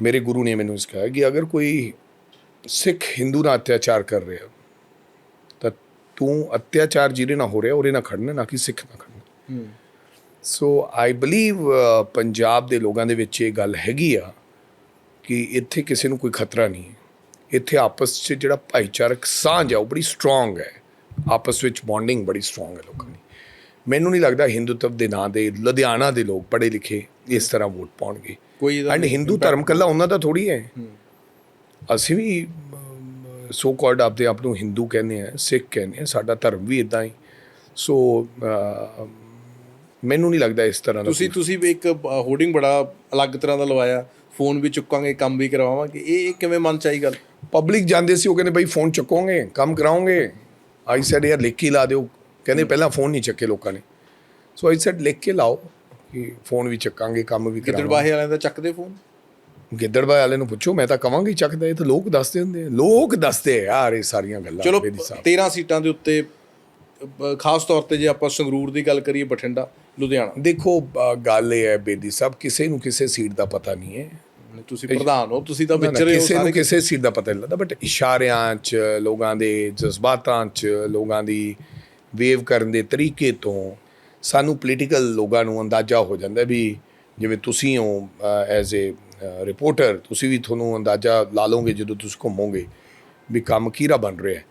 ਮੇਰੇ ਗੁਰੂ ਨੇ ਮੈਨੂੰ ਸਿਖਾਇਆ ਕਿ ਅਗਰ ਕੋਈ ਸਿੱਖ ਹਿੰਦੂ ਨਾਲ ਅਤਿਆਚਾਰ ਕਰ ਰਿਹਾ ਤਾਂ ਤੂੰ ਅਤਿਆਚਾਰ ਜਿਹਦੇ ਨਾਲ ਹੋ ਰਿਹਾ, ਉਹਦੇ ਨਾਲ ਖੜਨਾ, ਨਾ ਕਿ ਸਿੱਖ ਨਾਲ ਖੜਨਾ। ਸੋ ਆਈ ਬਲੀਵ ਪੰਜਾਬ ਦੇ ਲੋਕਾਂ ਦੇ ਵਿੱਚ ਇਹ ਗੱਲ ਹੈਗੀ ਆ ਕਿ ਇੱਥੇ ਕਿਸੇ ਨੂੰ ਕੋਈ ਖਤਰਾ ਨਹੀਂ ਹੈ। ਇੱਥੇ ਆਪਸ 'ਚ ਜਿਹੜਾ ਭਾਈਚਾਰਕ ਸਾਂਝ ਆ ਉਹ ਬੜੀ ਸਟਰੋਂਗ ਹੈ। ਆਪਸ ਵਿੱਚ ਬੌਂਡਿੰਗ ਬੜੀ ਸਟਰੋਂਗ ਹੈ ਲੋਕਾਂ ਦੀ। ਮੈਨੂੰ ਨਹੀਂ ਲੱਗਦਾ ਹਿੰਦੂਤਵ ਦੇ ਨਾਂ ਦੇ ਲੁਧਿਆਣਾ ਦੇ ਲੋਕ ਪੜ੍ਹੇ ਲਿਖੇ ਇਸ ਤਰ੍ਹਾਂ ਵੋਟ ਪਾਉਣਗੇ।
ਕੋਈ
ਐਂਡ ਹਿੰਦੂ ਧਰਮ ਕੱਲਾ ਉਹਨਾਂ ਦਾ ਥੋੜੀ ਹੈ। ਅਸੀਂ ਵੀ ਸੋ ਕਾਲਡ ਆਪਦੇ ਆਪ ਨੂੰ ਹਿੰਦੂ ਕਹਿੰਦੇ ਆ ਸਿੱਖ ਕਹਿੰਦੇ ਆ ਸਾਡਾ ਧਰਮ ਵੀ ਇਦਾਂ ਹੀ। ਸੋ ਮੈਨੂੰ ਨਹੀਂ ਲੱਗਦਾ ਇਸ ਤਰ੍ਹਾਂ ਦਾ
ਤੁਸੀਂ ਤੁਸੀਂ ਵੀ ਇੱਕ ਹੋਰਡਿੰਗ ਬੜਾ ਅਲੱਗ ਤਰ੍ਹਾਂ ਦਾ ਲਵਾਇਆ। ਫੋਨ ਵੀ ਚੁੱਕਾਂਗੇ ਕੰਮ ਵੀ ਕਰਵਾਵਾਂਗੇ। ਇਹ ਕਿਵੇਂ ਮਨ ਚ ਆਈ ਗੱਲ?
ਪਬਲਿਕ ਜਾਂਦੇ ਸੀ ਉਹ ਕਹਿੰਦੇ ਬਈ ਫੋਨ ਚੱਕੋਗੇ ਕੰਮ ਕਰਾਓਗੇ। ਆਈ ਸੈਡ ਯਾਰ ਲਿਖ ਕੇ ਲਾ ਦਿਓ। ਕਹਿੰਦੇ ਪਹਿਲਾਂ ਫੋਨ ਨਹੀਂ ਚੱਕੇ ਲੋਕਾਂ ਨੇ। ਸੋ ਆਈ ਸੈਡ ਲਿਖ ਕੇ ਲਾਓ ਕਿ ਫੋਨ ਵੀ ਚੱਕਾਂਗੇ ਕੰਮ ਵੀ ਕਰਾਂਗੇ
ਗਿੱਦੜਬਾਹੇ ਵਾਲਿਆਂ ਦਾ ਚੱਕਦੇ ਫੋਨ
ਗਿੱਦੜਬਾਈ ਵਾਲੇ ਨੂੰ ਪੁੱਛੋ ਮੈਂ ਤਾਂ ਕਵਾਂਗੀ ਚੱਕਦਾ ਇਹ ਤਾਂ ਲੋਕ ਦੱਸਦੇ ਹੁੰਦੇ ਆ। ਲੋਕ ਦੱਸਦੇ ਆ ਯਾਰ ਇਹ ਸਾਰੀਆਂ ਗੱਲਾਂ
ਚਲੋ
ਬੇਦੀ ਸਾਹਿਬ
13 ਸੀਟਾਂ ਦੇ ਉੱਤੇ ਖਾਸ ਤੌਰ ਤੇ ਜੇ ਆਪਾਂ ਸੰਗਰੂਰ ਦੀ ਗੱਲ ਕਰੀਏ ਬਠਿੰਡਾ ਲੁਧਿਆਣਾ।
ਦੇਖੋ ਗੱਲ ਇਹ ਹੈ ਬੇਦੀ ਸਾਹਿਬ ਕਿਸੇ ਨੂੰ ਕਿਸੇ ਸੀਟ ਦਾ ਪਤਾ ਨਹੀਂ ਹੈ।
ਤੁਸੀਂ ਪ੍ਰਧਾਨ ਹੋ ਤੁਸੀਂ ਤਾਂ ਵਿਚਰੇ ਹੋ
ਕਿਸੇ ਨੂੰ ਕਿਸੇ ਸੀਟ ਦਾ ਪਤਾ ਨਹੀਂ ਲੱਗਦਾ ਬਟ ਇਸ਼ਾਰਿਆਂ 'ਚ ਲੋਕਾਂ ਦੇ ਜਜ਼ਬਾਤਾਂ 'ਚ ਲੋਕਾਂ ਦੀ ਵੇਵ ਕਰਨ ਦੇ ਤਰੀਕੇ ਤੋਂ ਸਾਨੂੰ ਪੋਲੀਟੀਕਲ ਲੋਕਾਂ ਨੂੰ ਅੰਦਾਜ਼ਾ ਹੋ ਜਾਂਦਾ ਵੀ ਜਿਵੇਂ ਤੁਸੀਂ ਹੋ ਐਜ਼ ਅ ਰਿਪੋਰਟਰ ਤੁਸੀਂ ਵੀ ਤੁਹਾਨੂੰ ਅੰਦਾਜ਼ਾ ਲਾ ਲਓਗੇ ਜਦੋਂ ਤੁਸੀਂ ਘੁੰਮੋਗੇ ਵੀ ਕੰਮ ਕਿਹੜਾ ਬਣ ਰਿਹਾ ਹੈ।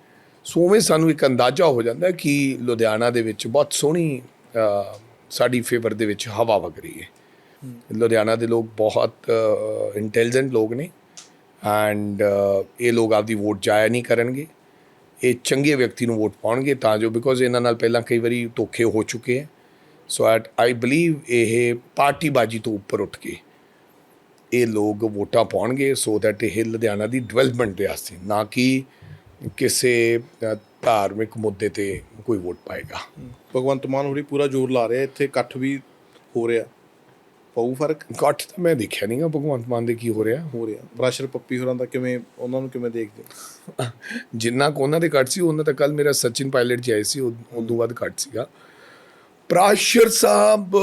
ਸੋ ਉਵੇਂ ਸਾਨੂੰ ਇੱਕ ਅੰਦਾਜ਼ਾ ਹੋ ਜਾਂਦਾ ਕਿ ਲੁਧਿਆਣਾ ਦੇ ਵਿੱਚ ਬਹੁਤ ਸੋਹਣੀ ਸਾਡੀ ਫੇਵਰ ਦੇ ਵਿੱਚ ਹਵਾ ਵਗ ਰਹੀ ਹੈ। ਲੁਧਿਆਣਾ ਦੇ ਲੋਕ ਬਹੁਤ ਇੰਟੈਲੀਜੈਂਟ ਲੋਕ ਨੇ ਐਂਡ ਇਹ ਲੋਕ ਆਪਦੀ ਵੋਟ ਜਾਇਆ ਨਹੀਂ ਕਰਨਗੇ। ਇਹ ਚੰਗੇ ਵਿਅਕਤੀ ਨੂੰ ਵੋਟ ਪਾਉਣਗੇ ਤਾਂ ਜੋ ਬਿਕੋਜ਼ ਇਹਨਾਂ ਨਾਲ ਪਹਿਲਾਂ ਕਈ ਵਾਰੀ ਧੋਖੇ ਹੋ ਚੁੱਕੇ ਹੈ। ਸੋ ਆਈ ਬਲੀਵ ਇਹ ਪਾਰਟੀਬਾਜੀ ਤੋਂ ਉੱਪਰ ਉੱਠ ਕੇ ਇਹ ਲੋਕ ਵੋਟਾਂ ਪਾਉਣਗੇ ਸੋ ਦੈਟ ਇਹ ਲੁਧਿਆਣਾ ਦੀ ਡਿਵੈਲਪਮੈਂਟ ਦੇ ਵਾਸਤੇ ਨਾ ਕਿ ਕਿਸੇ ਧਾਰਮਿਕ ਮੁੱਦੇ ਤੇ ਕੋਈ ਵੋਟ ਪਾਏਗਾ।
ਭਗਵੰਤ ਮਾਨ ਹੋਰੀ ਪੂਰਾ ਜ਼ੋਰ ਲਾ ਰਿਹਾ ਇੱਥੇ ਇਕੱਠ ਵੀ ਹੋ ਰਿਹਾ। ਪਊ ਫ਼ਰਕ?
ਘੱਟ ਤਾਂ ਮੈਂ ਦੇਖਿਆ ਨਹੀਂਗਾ ਭਗਵੰਤ ਮਾਨ ਦੇ ਕੀ ਹੋ ਰਿਹਾ।
ਹੋ ਰਿਹਾ। ਪ੍ਰੈਸ਼ਰ ਪੱਪੀ ਹੋਰਾਂ ਦਾ ਕਿਵੇਂ ਉਹਨਾਂ ਨੂੰ ਕਿਵੇਂ ਦੇਖਦੇ?
ਜਿੰਨਾ ਕੁ ਉਹਨਾਂ ਦੇ ਘੱਟ ਸੀ ਉਹਨਾਂ ਤਾਂ ਕੱਲ ਮੇਰਾ ਸਚਿਨ ਪਾਇਲਟ ਜੀ ਆਏ ਸੀ ਉਹ ਉਦੋਂ ਬਾਅਦ ਘੱਟ ਸੀਗਾ। ਪ੍ਰਾਸ਼ਰ ਸਾਹਿਬ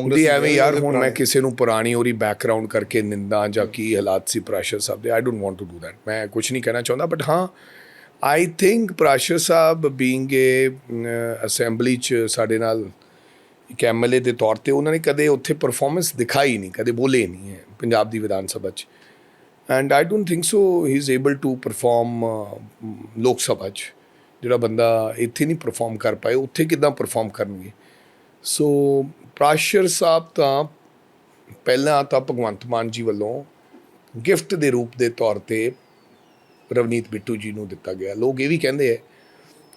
ਕਾਂਗਰਸ
ਦੀ ਐਵੇਂ ਯਾਰ ਹੁਣ ਮੈਂ ਕਿਸੇ ਨੂੰ ਪੁਰਾਣੀ ਉਹਦੀ ਬੈਕਗ੍ਰਾਉਂਡ ਕਰਕੇ ਨਿੰਦਾ ਜਾਂ ਕੀ ਹਾਲਾਤ ਸੀ ਪ੍ਰਾਸ਼ਰ ਸਾਹਿਬ ਦੇ I don't want to do that ਮੈਂ ਕੁਝ ਨਹੀਂ ਕਹਿਣਾ ਚਾਹੁੰਦਾ ਬਟ ਹਾਂ I think Prashar Sahib being a assembly ਚ ਸਾਡੇ ਨਾਲ ਇੱਕ ਐਮਐਲਏ ਦੇ ਤੌਰ ਤੇ ਉਹਨਾਂ ਨੇ ਕਦੇ ਉੱਥੇ ਪਰਫਾਰਮੈਂਸ ਦਿਖਾਈ ਨਹੀਂ ਕਦੇ ਬੋਲੇ ਨਹੀਂ ਹੈ ਪੰਜਾਬ ਦੀ ਵਿਧਾਨ ਸਭਾ ਚ। And I don't think so he is able to perform Lok Sabha ਚ। ਜਿਹੜਾ ਬੰਦਾ ਇੱਥੇ ਨਹੀਂ ਪਰਫਾਰਮ ਕਰ ਪਾਏ ਉੱਥੇ ਕਿਦਾਂ ਪਰਫਾਰਮ ਕਰਨਗੇ? ਸੋ ਪ੍ਰਾਸ਼ਰ ਸਾਹਿਬ ਤਾਂ ਪਹਿਲਾਂ ਤਾਂ ਭਗਵੰਤ ਮਾਨ ਜੀ ਵੱਲੋਂ ਗਿਫਟ ਦੇ ਰੂਪ ਦੇ ਤੌਰ ਤੇ ਰਵਨੀਤ ਬਿੱਟੂ ਜੀ ਨੂੰ ਦਿੱਤਾ ਗਿਆ ਲੋਕ ਇਹ ਵੀ ਕਹਿੰਦੇ ਆ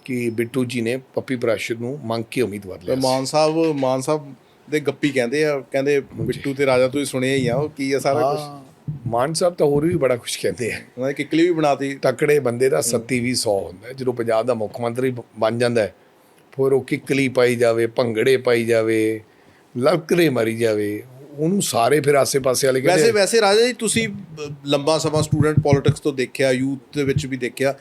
ਕਿ ਬਿੱਟੂ ਜੀ ਨੇ ਪੱਪੀ ਪ੍ਰਾਸ਼ਰ ਨੂੰ ਮੰਗ ਕੇ ਉਮੀਦਵਾਰ ਲਿਆ।
ਮਾਨ ਸਾਹਿਬ ਮਾਨ ਸਾਹਿਬ ਦੇ ਗੱਪੀ ਕਹਿੰਦੇ ਆ ਕਹਿੰਦੇ ਬਿੱਟੂ ਤੇ ਰਾਜਾ ਤੁਸੀਂ ਸੁਣਿਆ ਹੀ ਆ ਉਹ ਕੀ ਆ ਸਾਰਾ ਕੁਝ
ਮਾਨ ਸਾਹਿਬ ਤਾਂ ਹੋਰ ਵੀ ਬੜਾ ਕੁਝ ਕਹਿੰਦੇ ਆ
ਉਹਨਾਂ ਨੇ ਕਿੱਕਲੀ ਵੀ ਬਣਾਤੀ
ਤਕੜੇ ਬੰਦੇ ਦਾ ਸੱਤੀ ਵੀ 100 ਹੁੰਦਾ। ਜਦੋਂ ਪੰਜਾਬ ਦਾ ਮੁੱਖ ਮੰਤਰੀ ਬਣ ਜਾਂਦਾ ਹੈ ਫਿਰ ਉਹ ਕਿੱਕਲੀ ਪਾਈ ਜਾਵੇ ਭੰਗੜੇ ਪਾਈ ਜਾਵੇ ਲਲਕਰੇ ਮਾਰੀ ਜਾਵੇ ਉਹਨੂੰ ਸਾਰੇ ਫਿਰ ਆਸੇ-ਪਾਸੇ ਵਾਲੇ
ਵੈਸੇ
ਕਹਿੰਦੇ
ਵੈਸੇ ਰਾਜਾ ਜੀ ਤੁਸੀਂ ਲੰਬਾ ਸਮਾਂ ਸਟੂਡੈਂਟ ਪੋਲਿਟਿਕਸ ਤੋਂ ਦੇਖਿਆ ਯੂਥ ਦੇ ਵਿੱਚ ਵੀ ਦੇਖਿਆ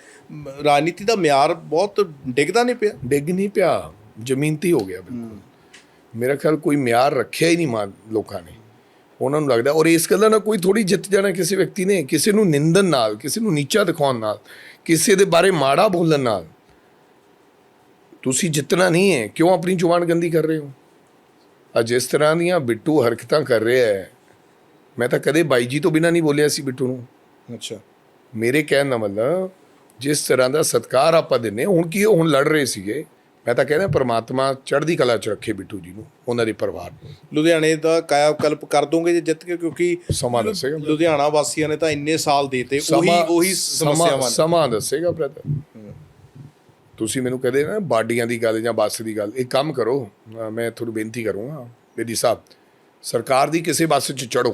ਰਾਜਨੀਤੀ ਦਾ ਮਿਆਰ ਬਹੁਤ ਡਿੱਗਦਾ ਨਹੀਂ ਪਿਆ?
ਡਿੱਗ ਨਹੀਂ ਪਿਆ ਜ਼ਮੀਨ ਤੇ ਹੀ ਹੋ ਗਿਆ ਬਿਲਕੁਲ। ਮੇਰਾ ਖਿਆਲ ਕੋਈ ਮਿਆਰ ਰੱਖਿਆ ਹੀ ਨਹੀਂ ਮਾਨ ਲੋਕਾਂ ਨੇ। ਉਹਨਾਂ ਨੂੰ ਲੱਗਦਾ ਔਰ ਇਸ ਗੱਲਾਂ ਨਾਲ ਕੋਈ ਥੋੜੀ ਜਿੱਤ ਜਾਣਾ ਕਿਸੇ ਵਿਅਕਤੀ ਨੇ ਕਿਸੇ ਨੂੰ ਨਿੰਦਨ ਨਾਲ ਕਿਸੇ ਨੂੰ ਨੀਚਾ ਦਿਖਾਉਣ ਨਾਲ ਕਿਸੇ ਦੇ ਬਾਰੇ ਮਾੜਾ ਬੋਲਣ ਨਾਲ। ਤੁਸੀਂ ਜਿੱਤਣਾ ਨਹੀਂ ਹੈ ਕਿਉਂ ਆਪਣੀ ਜ਼ੁਬਾਨ ਗੰਦੀ ਕਰ ਰਹੇ ਹੋ? ਅੱਜ ਇਸ ਤਰ੍ਹਾਂ ਦੀਆਂ ਬਿੱਟੂ ਹਰਕਤਾਂ ਕਰ ਰਿਹਾ ਹੈ ਮੈਂ ਤਾਂ ਕਦੇ ਬਾਈ ਜੀ ਤੋਂ ਬਿਨਾ ਨਹੀਂ ਬੋਲਿਆ ਸੀ ਬਿੱਟੂ ਨੂੰ।
ਅੱਛਾ।
ਮੇਰੇ ਕਹਿਣ ਦਾ ਮਤਲਬ ਜਿਸ ਤਰ੍ਹਾਂ ਦਾ ਸਤਕਾਰ ਆਪਾਂ ਦਿੰਨੇ ਹੁਣ ਕੀ ਹੁਣ ਲੜ ਰਹੇ ਸੀਗੇ? ਮੈਂ ਤਾਂ ਕਹਿੰਦਾ ਪ੍ਰਮਾਤਮਾ ਚੜ੍ਹਦੀ ਕਲਾ ਚ ਰੱਖੇ ਬਿੱਟੂ ਜੀ ਨੂੰ ਉਹਨਾਂ ਦੇ ਪਰਿਵਾਰ ਨੂੰ।
ਲੁਧਿਆਣੇ ਦਾ ਕਾਇਆ ਕਲਪ ਕਰ ਦੋਗੇ ਜੇ ਜਿੱਤ ਕੇ ਕਿਉਂਕਿ
ਸਮਾਂ ਦੱਸੇਗਾ।
ਲੁਧਿਆਣਾ ਵਾਸੀਆਂ ਨੇ ਤਾਂ ਇੰਨੇ ਸਾਲ ਦੇਤੇ ਉਹੀ ਉਹੀ ਸਮੱਸਿਆਵਾਂ।
ਸਮਾਂ ਦੱਸੇਗਾ ਬ੍ਰਦਰ ਤੁਸੀਂ ਮੈਨੂੰ ਕਹਦੇ ਨਾ ਬਾਡੀਆਂ ਦੀ ਗੱਲ ਜਾਂ ਬੱਸ ਦੀ ਗੱਲ ਇੱਕ ਕੰਮ ਕਰੋ ਮੈਂ ਤੁਹਾਨੂੰ ਬੇਨਤੀ ਕਰੂੰਗਾ ਬੇਦੀ ਸਾਹਿਬ ਸਰਕਾਰ ਦੀ ਕਿਸੇ ਬੱਸ 'ਚ ਚੜੋ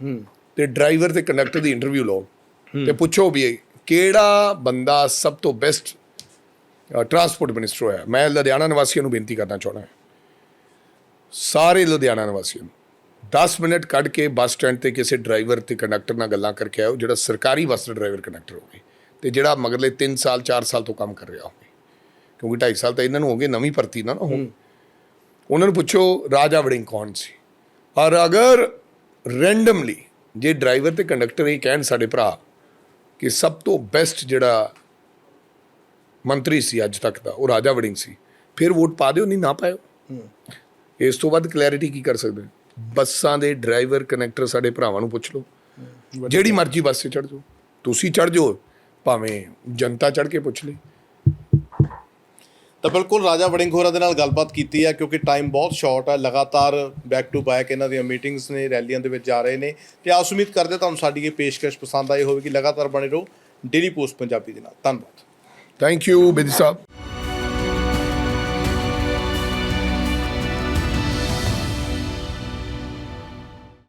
ਹੂੰ।
ਤੇ ਡਰਾਈਵਰ ਤੇ ਕੰਡਕਟਰ ਦੀ ਇੰਟਰਵਿਊ ਲਓ ਤੇ ਪੁੱਛੋ ਵੀ ਕਿਹੜਾ ਬੰਦਾ ਸਭ ਤੋਂ ਬੈਸਟ ਟਰਾਂਸਪੋਰਟ ਮਿਨਿਸਟਰ ਹੋਇਆ। ਮੈਂ ਲੁਧਿਆਣਾ ਨਿਵਾਸੀਆਂ ਨੂੰ ਬੇਨਤੀ ਕਰਨਾ ਚਾਹੁੰਦਾ ਹਾਂ। ਸਾਰੇ ਲੁਧਿਆਣਾ ਨਿਵਾਸੀਆਂ ਨੂੰ। 10 ਮਿੰਟ ਕੱਢ ਕੇ ਬੱਸ ਸਟੈਂਡ ਤੇ ਕਿਸੇ ਡਰਾਈਵਰ ਤੇ ਕੰਡਕਟਰ ਨਾਲ ਗੱਲਾਂ ਕਰਕੇ ਆਓ ਜਿਹੜਾ ਸਰਕਾਰੀ ਬੱਸ ਦਾ ਡਰਾਈਵਰ ਕੰਡਕਟਰ ਹੋਵੇ ਤੇ ਜਿਹੜਾ ਮਗਰਲੇ 3 ਸਾਲ 4 ਸਾਲ ਤੋਂ ਕੰਮ ਕਰ ਰਿਹਾ ਹੋਵੇ। ਕਿਉਂਕਿ 2.5 ਸਾਲ ਤਾਂ ਇਹਨਾਂ ਨੂੰ ਹੋ ਗਏ ਨਵੀਂ ਭਰਤੀ ਨਾ ਨਾ ਹੁਣ। ਉਹਨਾਂ ਨੂੰ ਪੁੱਛੋ ਰਾਜਾ ਵੜਿੰਗ ਕੌਣ ਸੀ? ਔਰ ਅਗਰ ਰੈਂਡਮਲੀ ਜੇ ਡਰਾਈਵਰ ਤੇ ਕੰਡਕਟਰ ਇਹ ਕਹਿਣ ਸਾਡੇ ਭਰਾ ਕਿ ਸਭ ਤੋਂ ਬੈਸਟ ਜਿਹੜਾ ਮੰਤਰੀ ਸੀ ਅੱਜ ਤੱਕ ਦਾ ਉਹ ਰਾਜਾ ਵੜਿੰਗ ਸੀ ਫਿਰ ਵੋਟ ਪਾ ਦਿਓ ਨਹੀਂ ਨਾ ਪਾਇਓ। ਇਸ ਤੋਂ ਵੱਧ ਕਲੈਰਿਟੀ ਕੀ ਕਰ ਸਕਦੇ? ਬੱਸਾਂ ਦੇ ਡਰਾਈਵਰ ਕਨੈਕਟਰ ਸਾਡੇ ਭਰਾਵਾਂ ਨੂੰ ਪੁੱਛ ਲਓ। ਜਿਹੜੀ ਮਰਜ਼ੀ ਬੱਸ 'ਤੇ ਚੜ ਜਾਓ। ਤੁਸੀਂ ਚੜ ਜਾਓ ਭਾਵੇਂ ਜਨਤਾ ਚੜ ਕੇ ਪੁੱਛ ਲਈ
ਤਾਂ ਬਿਲਕੁਲ ਰਾਜਾ ਵੜਿੰਗ ਹੋਰਾਂ ਦੇ ਨਾਲ ਗੱਲਬਾਤ ਕੀਤੀ ਹੈ, ਕਿਉਂਕਿ ਟਾਈਮ ਬਹੁਤ ਸ਼ਾਰਟ ਹੈ, ਲਗਾਤਾਰ ਬੈਕ ਟੂ ਬੈਕ ਇਹਨਾਂ ਦੀਆਂ ਮੀਟਿੰਗਸ ਨੇ, ਰੈਲੀਆਂ ਦੇ ਵਿੱਚ ਜਾ ਰਹੇ ਨੇ। ਤੇ ਆਸ ਉਮੀਦ ਕਰਦੇ ਤੁਹਾਨੂੰ ਸਾਡੀ ਇਹ ਪੇਸ਼ਕਸ਼ ਪਸੰਦ ਆਈ ਹੋਵੇਗੀ। ਲਗਾਤਾਰ ਬਣੇ ਰਹੋ ਡੇਲੀ ਪੋਸਟ ਪੰਜਾਬੀ ਦੇ ਨਾਲ। ਧੰਨਵਾਦ।
Thank you Bedi Sahib.